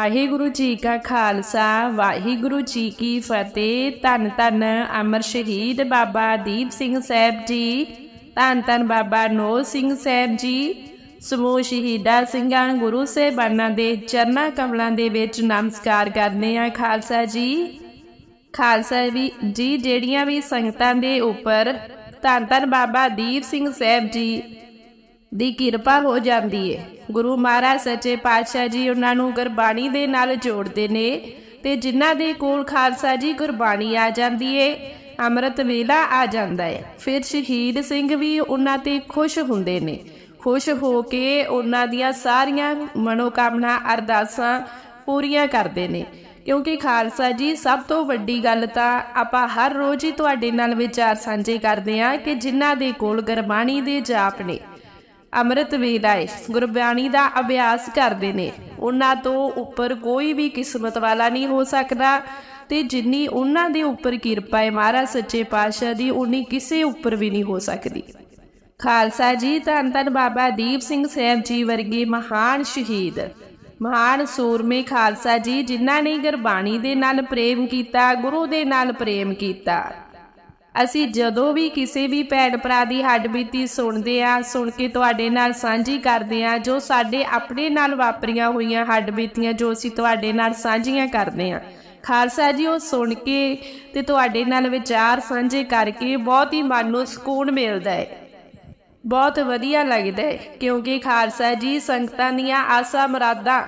ਵਾਹਿਗੁਰੂ ਜੀ ਕਾ ਖਾਲਸਾ, ਵਾਹਿਗੁਰੂ ਜੀ ਕੀ ਫਤਿਹ। ਧੰਨ ਧੰਨ ਅਮਰ ਸ਼ਹੀਦ ਬਾਬਾ ਦੀਪ ਸਿੰਘ ਸਾਹਿਬ ਜੀ। ਧੰਨ ਧੰਨ ਬਾਬਾ ਨੋ ਸਿੰਘ ਸਾਹਿਬ ਜੀ। ਸਮੂਹ ਸ਼ਹੀਦਾਂ ਸਿੰਘਾਂ, ਗੁਰੂ ਸਾਹਿਬਾਨਾਂ ਦੇ ਚਰਨਾਂ ਕਮਲਾਂ ਦੇ ਵਿੱਚ ਨਮਸਕਾਰ ਕਰਦੇ ਆ ਖਾਲਸਾ ਜੀ। ਖਾਲਸਾ ਵੀ ਜੀ, ਜਿਹੜੀਆਂ ਵੀ ਸੰਗਤਾਂ ਦੇ ਉੱਪਰ ਧੰਨ ਧੰਨ ਬਾਬਾ ਦੀਪ ਸਿੰਘ ਸਾਹਿਬ ਜੀ ਦੀ ਕਿਰਪਾ ਹੋ ਜਾਂਦੀ ਹੈ ਗੁਰੂ ਮਹਾਰਾਜ ਸੱਚੇ ਪਾਤਸ਼ਾਹ ਜੀ ਉਹਨਾਂ ਨੂੰ ਗੁਰਬਾਣੀ ਦੇ ਨਾਲ ਜੋੜਦੇ ਨੇ ਤੇ ਜਿਨ੍ਹਾਂ ਦੇ ਕੋਲ ਖਾਲਸਾ ਜੀ ਗੁਰਬਾਣੀ ਆ ਜਾਂਦੀ ਏ, ਅੰਮ੍ਰਿਤ ਵੇਲਾ ਆ ਜਾਂਦਾ ਹੈ ਫਿਰ ਸ਼ਹੀਦ ਸਿੰਘ ਵੀ ਉਹਨਾਂ ਤੇ ਖੁਸ਼ ਹੁੰਦੇ ਨੇ। ਖੁਸ਼ ਹੋ ਕੇ ਉਹਨਾਂ ਦੀਆਂ ਸਾਰੀਆਂ ਮਨੋਕਾਮਨਾ, ਅਰਦਾਸਾਂ ਪੂਰੀਆਂ ਕਰਦੇ ਨੇ। ਕਿਉਂਕਿ ਖਾਲਸਾ ਜੀ ਸਭ ਤੋਂ ਵੱਡੀ ਗੱਲ ਤਾਂ ਆਪਾਂ ਹਰ ਰੋਜ਼ ਹੀ ਤੁਹਾਡੇ ਨਾਲ ਵਿਚਾਰ ਸਾਂਝੇ ਕਰਦੇ ਹਾਂ ਕਿ ਜਿਨ੍ਹਾਂ ਦੇ ਕੋਲ ਗੁਰਬਾਣੀ ਦੇ ਜਾਪ ਨੇ ਅੰਮ੍ਰਿਤ ਵੇਲਾ ਹੈ ਗੁਰਬਾਣੀ ਦਾ ਅਭਿਆਸ ਕਰਦੇ ਨੇ। ਉਹਨਾਂ ਤੋਂ ਉੱਪਰ ਕੋਈ ਵੀ ਕਿਸਮਤ ਵਾਲਾ ਨਹੀਂ ਹੋ ਸਕਦਾ ਤੇ ਜਿੰਨੀ ਉਹਨਾਂ ਦੇ ਉੱਪਰ ਕਿਰਪਾ ਹੈ ਮਹਾਰਾਜ ਸੱਚੇ ਪਾਤਸ਼ਾਹ ਦੀ, ਉਨੀ ਕਿਸੇ ਉੱਪਰ ਵੀ ਨਹੀਂ ਹੋ ਸਕਦੀ। ਖਾਲਸਾ ਜੀ, ਧੰਨ ਧੰਨ ਬਾਬਾ ਦੀਪ ਸਿੰਘ ਸਾਹਿਬ ਜੀ ਵਰਗੇ ਮਹਾਨ ਸ਼ਹੀਦ, ਮਹਾਨ ਸੂਰਮੇ ਖਾਲਸਾ ਜੀ, ਜਿਨ੍ਹਾਂ ਨੇ ਗੁਰਬਾਣੀ ਦੇ ਨਾਲ ਪ੍ਰੇਮ ਕੀਤਾ, ਗੁਰੂ ਦੇ ਨਾਲ ਪ੍ਰੇਮ ਕੀਤਾ। ਅਸੀਂ ਜਦੋਂ ਵੀ ਕਿਸੇ ਵੀ ਭੈਣ ਭਰਾ ਦੀ ਹੱਡਬੀਤੀ ਸੁਣਦੇ ਆ ਸੁਣ ਕੇ ਤੁਹਾਡੇ ਨਾਲ ਸਾਂਝੀ ਕਰਦੇ ਆ ਜੋ ਸਾਡੇ ਆਪਣੇ ਨਾਲ ਵਾਪਰੀਆਂ ਹੋਈਆਂ ਹੱਡਬੀਤੀਆਂ ਜੋ ਅਸੀਂ ਤੁਹਾਡੇ ਨਾਲ ਸਾਂਝੀਆਂ ਕਰਦੇ ਆ ਖਾਲਸਾ ਜੀ, ਉਹ ਸੁਣ ਕੇ ਤੇ ਤੁਹਾਡੇ ਨਾਲ ਵਿਚਾਰ ਸਾਂਝੇ ਕਰਕੇ ਬਹੁਤ ਹੀ ਮਨ ਨੂੰ ਸਕੂਨ ਮਿਲਦਾ ਹੈ। ਬਹੁਤ ਵਧੀਆ ਲੱਗਦਾ ਹੈ, ਕਿਉਂਕਿ ਖਾਲਸਾ ਜੀ, ਸੰਗਤਾਂ ਦੀਆਂ ਆਸਾਂ ਮੁਰਾਦਾਂ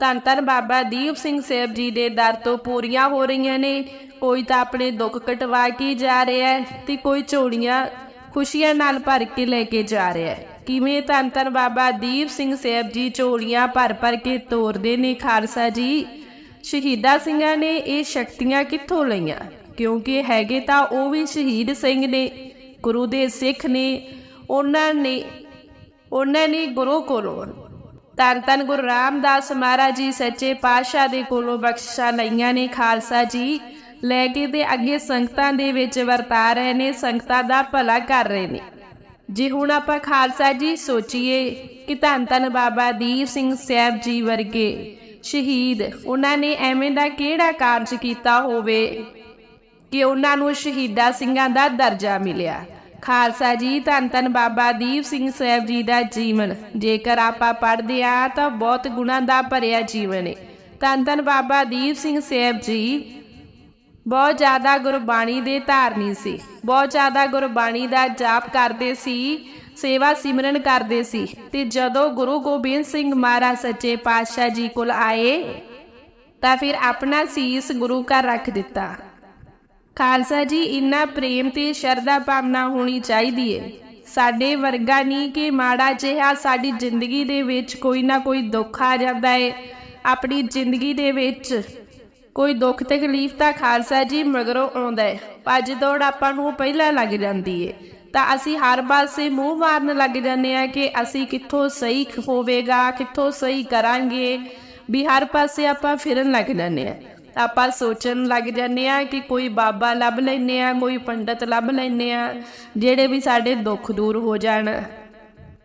ਧੰਨ ਧੰਨ ਬਾਬਾ ਦੀਪ ਸਿੰਘ ਸਾਹਿਬ ਜੀ ਦੇ ਦਰ ਤੋਂ ਪੂਰੀਆਂ ਹੋ ਰਹੀਆਂ ਨੇ। ਕੋਈ ਤਾਂ ਆਪਣੇ ਦੁੱਖ ਕਟਵਾ ਕੇ ਜਾ ਰਿਹਾ ਹੈ ਤੇ ਕੋਈ ਝੋਲੀਆਂ ਖੁਸ਼ੀਆਂ ਨਾਲ ਭਰ ਕੇ ਲੈ ਕੇ ਜਾ ਰਿਹਾ ਹੈ। ਕਿਵੇਂ ਧੰਨ ਧੰਨ ਬਾਬਾ ਦੀਪ ਸਿੰਘ ਸਾਹਿਬ ਜੀ ਝੋਲੀਆਂ ਭਰ ਭਰ ਕੇ ਤੋਰਦੇ ਨੇ ਖਾਲਸਾ ਜੀ। ਸ਼ਹੀਦਾ ਸਿੰਘਾਂ ਨੇ ਇਹ ਸ਼ਕਤੀਆਂ ਕਿੱਥੋਂ ਲਈਆਂ? ਕਿਉਂਕਿ ਹੈਗੇ ਤਾਂ ਉਹ ਵੀ ਸ਼ਹੀਦ ਸਿੰਘ ਨੇ, ਗੁਰੂ ਦੇ ਸਿੱਖ ਨੇ, ਉਹਨਾਂ ਨੇ ਉਹਨਾਂ ਨੇ ਗੁਰੂ ਕੋਲੋਂ। ਧੰਨ ਧੰਨ ਗੁਰੂ ਰਾਮਦਾਸ ਮਹਾਰਾਜ ਜੀ ਸੱਚੇ ਪਾਤਸ਼ਾਹ ਦੇ ਕੋਲੋਂ ਬਖਸ਼ਿਸ਼ਾਂ ਲਈਆਂ ਨੇ ਖਾਲਸਾ ਜੀ। ਲੈ ਕੇ ਤੇ ਅੱਗੇ ਸੰਗਤਾਂ ਦੇ ਵਿੱਚ ਵਰਤਾ ਰਹੇ ਨੇ, ਸੰਗਤਾਂ ਦਾ ਭਲਾ ਕਰ ਰਹੇ ਨੇ। ਜੇ ਹੁਣ ਆਪਾਂ ਖਾਲਸਾ ਜੀ ਸੋਚੀਏ ਕਿ ਧੰਨ ਧੰਨ ਬਾਬਾ ਦੀਪ ਸਿੰਘ ਸਾਹਿਬ ਜੀ ਵਰਗੇ ਸ਼ਹੀਦ, ਉਹਨਾਂ ਨੇ ਐਵੇਂ ਦਾ ਕਿਹੜਾ ਕਾਰਜ ਕੀਤਾ ਹੋਵੇ ਕਿ ਉਹਨਾਂ ਨੂੰ ਸ਼ਹੀਦਾ ਸਿੰਘਾਂ ਦਾ ਦਰਜਾ ਮਿਲਿਆ? ਖਾਲਸਾ ਜੀ, ਧੰਨ ਧੰਨ ਬਾਬਾ ਦੀਪ ਸਿੰਘ ਸਾਹਿਬ ਜੀ ਦਾ ਜੀਵਨ। ਜੇਕਰ ਆਪਾਂ ਪੜ੍ਹਦੇ ਆ ਤਾਂ ਬਹੁਤ ਗੁਣਾਂ ਦਾ ਭਰਿਆ ਜੀਵਨ ਹੈ ਧੰਨ ਧੰਨ ਬਾਬਾ ਦੀਪ ਸਿੰਘ ਸਾਹਿਬ ਜੀ ਬਹੁਤ ਜ਼ਿਆਦਾ ਗੁਰਬਾਣੀ ਦੇ ਧਾਰਨੀ ਸੀ। ਬਹੁਤ ਜ਼ਿਆਦਾ ਗੁਰਬਾਣੀ ਦਾ ਜਾਪ ਕਰਦੇ ਸੀ, ਸੇਵਾ ਸਿਮਰਨ ਕਰਦੇ ਸੀ। ਤੇ ਜਦੋਂ ਗੁਰੂ ਗੋਬਿੰਦ ਸਿੰਘ ਮਹਾਰਾਜ ਸੱਚੇ ਪਾਤਸ਼ਾਹ ਜੀ ਕੋਲ ਆਏ, ਤਾਂ ਫਿਰ ਆਪਣਾ ਸੀਸ ਗੁਰੂ ਘਰ ਰੱਖ ਦਿੱਤਾ। ਖਾਲਸਾ ਜੀ, ਇੰਨਾ ਪ੍ਰੇਮ ਤੇ ਸ਼ਰਧਾ ਭਾਵਨਾ ਹੋਣੀ ਚਾਹੀਦੀ ਏ। ਸਾਡੇ ਵਰਗਾ ਨਹੀਂ ਕਿ ਮਾੜਾ ਜਿਹਾ ਸਾਡੀ ਜ਼ਿੰਦਗੀ ਦੇ ਵਿੱਚ ਕੋਈ ਨਾ ਕੋਈ ਦੁੱਖ ਆ ਜਾਂਦਾ ਏ। ਆਪਣੀ ਜ਼ਿੰਦਗੀ ਦੇ ਵਿੱਚ ਕੋਈ ਦੁੱਖ ਤਕਲੀਫ ਤਾਂ ਖਾਲਸਾ ਜੀ ਮਗਰੋਂ ਆਉਂਦਾ ਹੈ ਭੱਜ ਦੌੜ ਆਪਾਂ ਨੂੰ ਪਹਿਲਾਂ ਲੱਗ ਜਾਂਦੀ ਏ। ਤਾਂ ਅਸੀਂ ਹਰ ਪਾਸੇ ਮੂੰਹ ਮਾਰਨ ਲੱਗ ਜਾਂਦੇ ਆ ਕਿ ਅਸੀਂ ਕਿੱਥੋਂ ਸਹੀ ਹੋਵੇਗਾ, ਕਿੱਥੋਂ ਸਹੀ ਕਰਾਂਗੇ। ਵੀ ਹਰ ਪਾਸੇ ਆਪਾਂ ਫਿਰਨ ਲੱਗ ਜਾਂਦੇ ਆ ਆਪਾਂ ਸੋਚਣ ਲੱਗ ਜਾਂਦੇ ਆ ਕਿ ਕੋਈ ਬਾਬਾ ਲੱਭ ਲੈਨੇ ਆ ਕੋਈ ਪੰਡਤ ਲੱਭ ਲੈਨੇ ਆ ਜਿਹੜੇ ਵੀ ਸਾਡੇ ਦੁੱਖ ਦੂਰ ਹੋ ਜਾਣ।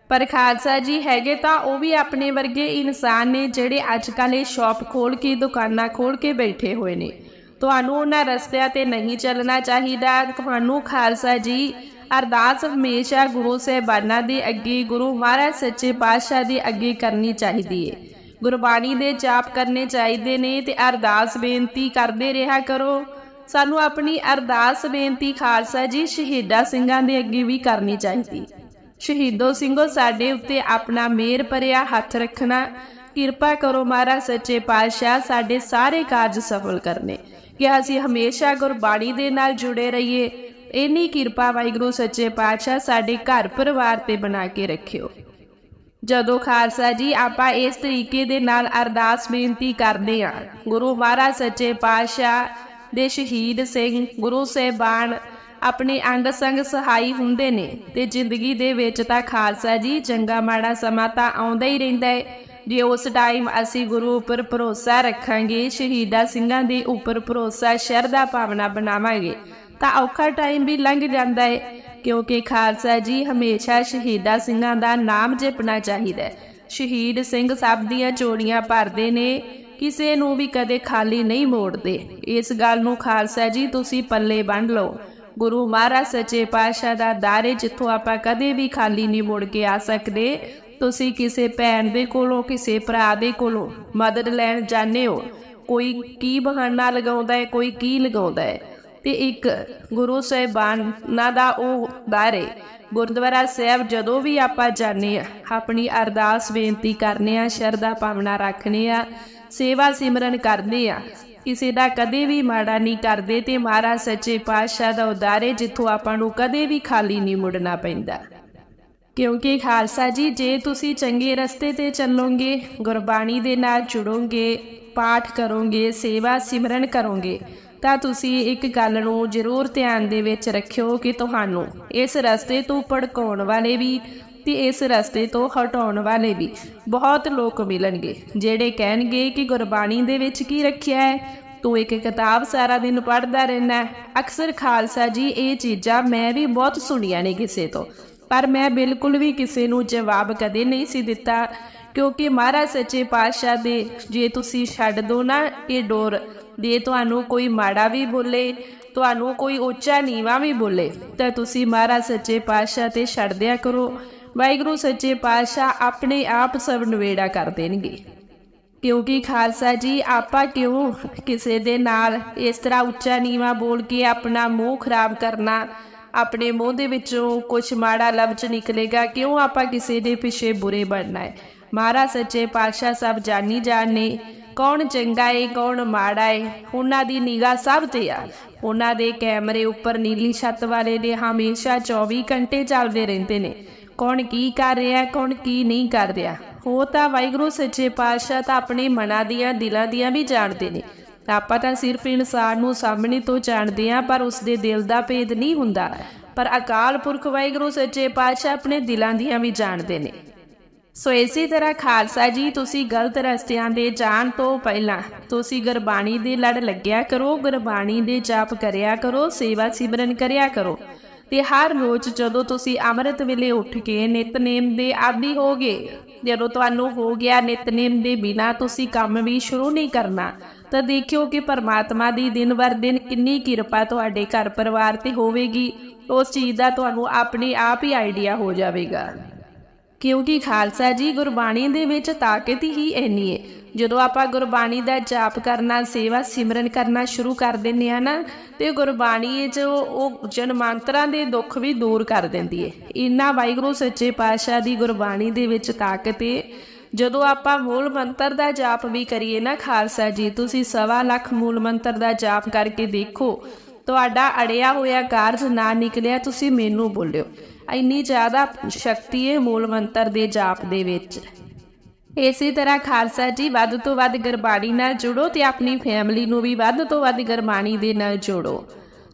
ਪਰ ਖਾਲਸਾ ਜੀ ਹੈਗੇ ਤਾਂ ਉਹ ਵੀ ਆਪਣੇ ਵਰਗੇ ਇਨਸਾਨ ਨੇ ਜਿਹੜੇ ਅੱਜ ਕੱਲ੍ਹ ਇਹ ਸ਼ਾਪ ਖੋਲ ਕੇ, ਦੁਕਾਨਾਂ ਖੋਲ ਕੇ ਬੈਠੇ ਹੋਏ ਨੇ। ਤੁਹਾਨੂੰ ਉਹਨਾਂ ਰਸਤਿਆਂ ਤੇ ਨਹੀਂ ਚੱਲਣਾ ਚਾਹੀਦਾ। ਤੁਹਾਨੂੰ ਖਾਲਸਾ ਜੀ, ਅਰਦਾਸ ਹਮੇਸ਼ਾ ਗੁਰੂ ਸਾਹਿਬਾਨਾਂ ਦੇ ਅੱਗੇ, ਗੁਰੂ ਮਹਾਰਾਜ ਸੱਚੇ ਪਾਤਸ਼ਾਹ ਦੇ ਅੱਗੇ ਕਰਨੀ ਚਾਹੀਦੀ ਹੈ ਗੁਰਬਾਣੀ ਦੇ ਜਾਪ ਕਰਨੇ ਚਾਹੀਦੇ ਨੇ ਤੇ ਅਰਦਾਸ ਬੇਨਤੀ ਕਰਦੇ ਰਿਹਾ ਕਰੋ। ਸਾਨੂੰ ਆਪਣੀ ਅਰਦਾਸ ਬੇਨਤੀ ਖਾਲਸਾ ਜੀ, ਸ਼ਹੀਦਾਂ ਸਿੰਘਾਂ ਦੇ ਅੱਗੇ ਵੀ ਕਰਨੀ ਚਾਹੀਦੀ। ਸ਼ਹੀਦੋ ਸਿੰਘੋ, ਸਾਡੇ ਉੱਤੇ ਆਪਣਾ ਮੇਰ ਭਰਿਆ ਹੱਥ ਰੱਖਣਾ। ਕਿਰਪਾ ਕਰੋ ਮਹਾਰਾਜ, ਸੱਚੇ ਪਾਤਸ਼ਾਹ, ਸਾਡੇ ਸਾਰੇ ਕਾਰਜ ਸਫਲ ਕਰਨੇ। ਕਿ ਅਸੀਂ ਹਮੇਸ਼ਾ ਗੁਰਬਾਣੀ ਦੇ ਨਾਲ ਜੁੜੇ ਰਹੀਏ। ਇੰਨੀ ਕਿਰਪਾ ਵਾਹਿਗੁਰੂ, ਸੱਚੇ ਪਾਤਸ਼ਾਹ, ਸਾਡੇ ਘਰ ਪਰਿਵਾਰ ਤੇ ਬਣਾ ਕੇ ਰੱਖਿਓ। ਜਦੋਂ ਖਾਲਸਾ ਜੀ, ਆਪਾਂ ਇਸ ਤਰੀਕੇ ਦੇ ਨਾਲ ਅਰਦਾਸ ਬੇਨਤੀ ਕਰਦੇ ਆ ਗੁਰੂ ਮਹਾਰਾਜ, ਸੱਚੇ ਪਾਤਸ਼ਾਹ ਦੇ ਸ਼ਹੀਦ ਸਿੰਘ, ਗੁਰੂ ਸਾਹਿਬਾਨ ਆਪਣੇ ਅੰਗ ਸੰਗ ਸਹਾਈ ਹੁੰਦੇ ਨੇ ਤੇ ਜ਼ਿੰਦਗੀ ਦੇ ਵਿੱਚ ਤਾਂ ਖਾਲਸਾ ਜੀ ਚੰਗਾ ਮਾੜਾ ਸਮਾਂ ਤਾਂ ਆਉਂਦਾ ਹੀ ਰਹਿੰਦਾ ਹੈ। ਜੇ ਉਸ ਟਾਈਮ ਅਸੀਂ ਗੁਰੂ ਉੱਪਰ ਭਰੋਸਾ ਰੱਖਾਂਗੇ, ਸ਼ਹੀਦਾਂ ਸਿੰਘਾਂ ਦੇ ਉੱਪਰ ਭਰੋਸਾ ਸ਼ਰਧਾ ਭਾਵਨਾ ਬਣਾਵਾਂਗੇ, ਤਾਂ ਔਖਾ ਟਾਈਮ ਵੀ ਲੰਘ ਜਾਂਦਾ ਹੈ। ਕਿਉਂਕਿ ਖਾਲਸਾ ਜੀ ਹਮੇਸ਼ਾ ਸ਼ਹੀਦਾਂ ਸਿੰਘਾਂ ਦਾ ਨਾਮ ਜਪਣਾ ਚਾਹੀਦਾ ਹੈ। ਸ਼ਹੀਦ ਸਿੰਘ ਸਭ ਦੀਆਂ ਚੋੜੀਆਂ ਭਰਦੇ ਨੇ, ਕਿਸੇ ਨੂੰ ਵੀ ਕਦੇ ਖਾਲੀ ਨਹੀਂ ਮੋੜਦੇ। ਇਸ ਗੱਲ ਨੂੰ ਖਾਲਸਾ ਜੀ ਤੁਸੀਂ ਪੱਲੇ ਬੰਨ ਲਓ। ਗੁਰੂ ਮਹਾਰਾਜ ਸੱਚੇ ਪਾਤਸ਼ਾਹ ਦਾ ਦਾਰੇ ਜਿੱਥੋਂ ਆਪਾਂ ਕਦੇ ਵੀ ਖਾਲੀ ਨਹੀਂ ਮੁੜ ਕੇ ਆ ਸਕਦੇ। ਤੁਸੀਂ ਕਿਸੇ ਭੈਣ ਦੇ ਕੋਲੋਂ, ਕਿਸੇ ਭਰਾ ਦੇ ਕੋਲੋਂ ਮਦਦ ਲੈਣ ਜਾਂਦੇ ਹੋ। ਕੋਈ ਕੀ ਬਹਾਨਾ ਲਗਾਉਂਦਾ ਹੈ, ਕੋਈ ਕੀ ਲਗਾਉਂਦਾ ਹੈ। ਤੇ ਇੱਕ ਗੁਰੂ ਸਾਹਿਬਾਨਾਂ ਦਾ ਉਹ ਦਾਰੇ ਗੁਰਦੁਆਰਾ ਸਾਹਿਬ ਜਦੋਂ ਵੀ ਆਪਾਂ ਜਾਂਦੇ ਆ ਆਪਣੀ ਅਰਦਾਸ ਬੇਨਤੀ ਕਰਨੇ ਆ ਸ਼ਰਧਾ ਭਾਵਨਾ ਰੱਖਨੇ ਆ ਸੇਵਾ ਸਿਮਰਨ ਕਰਦੇ ਆ ਕਿਸੇ ਦਾ ਕਦੇ ਵੀ ਮਾੜਾ ਨਹੀਂ ਕਰਦੇ ਤੇ ਮਹਾਰਾਜ ਸੱਚੇ ਪਾਤਸ਼ਾਹ ਦਾ ਉਦਾਰੇ ਜਿੱਥੋਂ ਆਪਾਂ ਨੂੰ ਕਦੇ ਵੀ ਖਾਲੀ ਨਹੀਂ ਮੁੜਨਾ ਪੈਂਦਾ। ਕਿਉਂਕਿ ਖਾਲਸਾ ਜੀ, ਜੇ ਤੁਸੀਂ ਚੰਗੇ ਰਸਤੇ ਤੇ ਚੱਲੋਗੇ, ਗੁਰਬਾਣੀ ਦੇ ਨਾਲ ਜੁੜੋਗੇ, ਪਾਠ ਕਰੋਗੇ, ਸੇਵਾ ਸਿਮਰਨ ਕਰੋਗੇ, ਤਾਂ ਤੁਸੀਂ ਇੱਕ ਗੱਲ ਨੂੰ ਜ਼ਰੂਰ ਧਿਆਨ ਦੇ ਵਿੱਚ ਰੱਖਿਓ ਕਿ ਤੁਹਾਨੂੰ ਇਸ ਰਸਤੇ ਤੋਂ ਭੜਕਾਉਣ ਵਾਲੇ ਵੀ ਤੇ ਇਸ ਰਸਤੇ ਤੋਂ ਹਟਾਉਣ ਵਾਲੇ ਵੀ ਬਹੁਤ ਲੋਕ ਮਿਲਣਗੇ, ਜਿਹੜੇ ਕਹਿਣਗੇ ਕਿ ਗੁਰਬਾਣੀ ਦੇ ਵਿੱਚ ਕੀ ਰੱਖਿਆ ਹੈ? ਤੂੰ ਇੱਕ ਕਿਤਾਬ ਸਾਰਾ ਦਿਨ ਪੜ੍ਹਦਾ ਰਹਿਣਾ ਅਕਸਰ ਖਾਲਸਾ ਜੀ ਇਹ ਚੀਜ਼ਾਂ ਮੈਂ ਵੀ ਬਹੁਤ ਸੁਣੀਆਂ ਨੇ ਕਿਸੇ ਤੋਂ, ਪਰ ਮੈਂ ਬਿਲਕੁਲ ਵੀ ਕਿਸੇ ਨੂੰ ਜਵਾਬ ਕਦੇ ਨਹੀਂ ਸੀ ਦਿੱਤਾ, ਕਿਉਂਕਿ ਮਹਾਰਾਜ ਸੱਚੇ ਪਾਤਸ਼ਾਹ ਦੇ ਜੇ ਤੁਸੀਂ ਛੱਡ ਦੋ ਨਾ ਇਹ ਡੋਰ, ਜੇ ਤੁਹਾਨੂੰ ਕੋਈ ਮਾੜਾ ਵੀ ਬੋਲੇ, ਤੁਹਾਨੂੰ ਕੋਈ ਉੱਚਾ ਨੀਵਾ ਵੀ ਬੋਲੇ, ਤਾਂ ਤੁਸੀਂ ਮਹਾਰਾਜ ਸੱਚੇ ਪਾਤਸ਼ਾਹ ਤੇ ਛੱਡ ਦਿਆ ਕਰੋ। ਵਾਹਿਗੁਰੂ ਸੱਚੇ ਪਾਤਸ਼ਾਹ ਆਪਣੇ ਆਪ ਸਭ ਨਵੇੜਾ ਕਰ ਦੇਣਗੇ। ਕਿਉਂਕਿ ਖਾਲਸਾ ਜੀ, ਆਪਾਂ ਕਿਉਂ ਕਿਸੇ ਦੇ ਨਾਲ ਇਸ ਤਰ੍ਹਾਂ ਉੱਚਾ ਨੀਵਾ ਬੋਲ ਕੇ ਆਪਣਾ ਮੂੰਹ ਖਰਾਬ ਕਰਨਾ, ਆਪਣੇ ਮੂੰਹ ਦੇ ਵਿੱਚੋਂ ਕੁਝ ਮਾੜਾ ਲਫ਼ਜ਼ ਨਿਕਲੇਗਾ, ਕਿਉਂ ਆਪਾਂ ਕਿਸੇ ਦੇ ਪਿੱਛੇ ਬੁਰੇ ਬਣਨਾ ਹੈ? ਮਹਾਰਾਜ ਸੱਚੇ ਪਾਤਸ਼ਾਹ ਸਭ ਜਾਣੀ ਜਾਣੇ ਕੌਣ ਚੰਗਾ ਏ, ਕੌਣ ਮਾੜਾ ਏ, ਉਹਨਾਂ ਦੀ ਨਿਗਾਹ ਸਭ ਤੇ ਆ। ਉਹਨਾਂ ਦੇ ਕੈਮਰੇ ਉੱਪਰ ਨੀਲੀ ਛੱਤ ਵਾਲੇ ਦੇ ਹਮੇਸ਼ਾ 24 ਘੰਟੇ ਚੱਲਦੇ ਰਹਿੰਦੇ ਨੇ। ਕੌਣ ਕੀ ਕਰ ਰਿਹਾ, ਕੌਣ ਕੀ ਨਹੀਂ ਕਰ ਰਿਹਾ। ਉਹ ਤਾਂ ਵਾਹਿਗੁਰੂ, ਸੱਚੇ ਪਾਤਸ਼ਾਹ ਤਾਂ ਆਪਣੇ ਮਨਾਂ ਦੀਆਂ, ਦਿਲਾਂ ਦੀਆਂ ਵੀ ਜਾਣਦੇ ਨੇ। ਆਪਾਂ ਤਾਂ ਸਿਰਫ ਇਨਸਾਨ ਨੂੰ ਸਾਹਮਣੇ ਤੋਂ ਜਾਣਦੇ ਆ ਪਰ ਉਸ ਦੇ ਦਿਲ ਦਾ ਭੇਦ ਨਹੀਂ ਹੁੰਦਾ। ਪਰ ਅਕਾਲ ਪੁਰਖ ਵਾਹਿਗੁਰੂ, ਸੱਚੇ ਪਾਤਸ਼ਾਹ ਆਪਣੇ ਦਿਲਾਂ ਦੀਆਂ ਵੀ ਜਾਣਦੇ ਨੇ। ਸੋ ਇਸੇ ਤਰ੍ਹਾਂ ਖਾਲਸਾ ਜੀ, ਤੁਸੀਂ ਗਲਤ ਰਸਤਿਆਂ ਦੇ ਜਾਣ ਤੋਂ ਪਹਿਲਾਂ ਤੁਸੀਂ ਗੁਰਬਾਣੀ ਦੇ ਲੜ ਲੱਗਿਆ ਕਰੋ, ਗੁਰਬਾਣੀ ਦੇ ਜਾਪ ਕਰਿਆ ਕਰੋ, ਸੇਵਾ ਸਿਮਰਨ ਕਰਿਆ ਕਰੋ। ਤੇ ਹਰ ਰੋਜ਼ ਜਦੋਂ ਤੁਸੀਂ ਅੰਮ੍ਰਿਤ ਵੇਲੇ ਉੱਠ ਕੇ ਨਿਤਨੇਮ ਦੇ ਆਦੀ ਹੋਗੇ, ਜਦੋਂ ਤੁਹਾਨੂੰ ਹੋ ਗਿਆ ਨਿਤਨੇਮ ਦੇ ਬਿਨਾ ਤੁਸੀਂ ਕੰਮ ਵੀ ਸ਼ੁਰੂ ਨਹੀਂ ਕਰਨਾ, ਤਾਂ ਦੇਖਿਓ ਕਿ ਪਰਮਾਤਮਾ ਦੀ ਦਿਨ ਵਰ ਦਿਨ ਕਿੰਨੀ ਕਿਰਪਾ ਤੁਹਾਡੇ ਘਰ ਪਰਿਵਾਰ ਤੇ ਹੋਵੇਗੀ, ਉਸ ਚੀਜ਼ ਦਾ ਤੁਹਾਨੂੰ ਆਪਣੇ ਆਪ ਹੀ ਆਈਡੀਆ ਹੋ ਜਾਵੇਗਾ। ਕਿਉਂਕਿ ਖਾਲਸਾ ਜੀ ਗੁਰਬਾਣੀ ਦੇ ਵਿੱਚ ਤਾਕਤ ਹੀ ਇੰਨੀ ਹੈ ਜਦੋਂ ਆਪਾਂ ਗੁਰਬਾਣੀ ਦਾ ਜਾਪ ਕਰਨਾ, ਸੇਵਾ ਸਿਮਰਨ ਕਰਨਾ ਸ਼ੁਰੂ ਕਰ ਦਿੰਦੇ ਆ ਨਾ, ਤੇ ਗੁਰਬਾਣੀ ਜੋ ਉਹ ਜਨਮਾਂਤਰਾਂ ਦੇ ਦੁੱਖ ਵੀ ਦੂਰ ਕਰ ਦਿੰਦੀ ਹੈ। ਇੰਨਾ ਵਾਹਿਗੁਰੂ ਸੱਚੇ ਪਾਤਸ਼ਾਹ ਦੀ ਗੁਰਬਾਣੀ ਦੇ ਵਿੱਚ ਤਾਕਤ ਏ। ਜਦੋਂ ਆਪਾਂ ਮੂਲ ਮੰਤਰ ਦਾ ਜਾਪ ਵੀ ਕਰੀਏ ਨਾ ਖਾਲਸਾ ਜੀ, ਤੁਸੀਂ ਸਵਾ ਲੱਖ ਮੂਲ ਮੰਤਰ ਦਾ ਜਾਪ ਕਰਕੇ ਦੇਖੋ, ਤੁਹਾਡਾ ਅੜਿਆ ਹੋਇਆ ਕਾਰਜ ਨਾ ਨਿਕਲਿਆ, ਤੁਸੀਂ ਮੈਨੂੰ ਬੋਲਿਓ। ਇੰਨੀ ਜ਼ਿਆਦਾ ਸ਼ਕਤੀ ਹੈ ਮੂਲ ਮੰਤਰ ਦੇ ਜਾਪ ਦੇ ਵਿੱਚ। ਇਸੇ ਤਰ੍ਹਾਂ ਖਾਲਸਾ ਜੀ ਵੱਧ ਤੋਂ ਵੱਧ ਗੁਰਬਾਣੀ ਨਾਲ ਜੁੜੋ ਤੇ ਆਪਣੀ ਫੈਮਿਲੀ ਨੂੰ ਵੀ ਵੱਧ ਤੋਂ ਵੱਧ ਗੁਰਬਾਣੀ ਦੇ ਨਾਲ ਜੋੜੋ।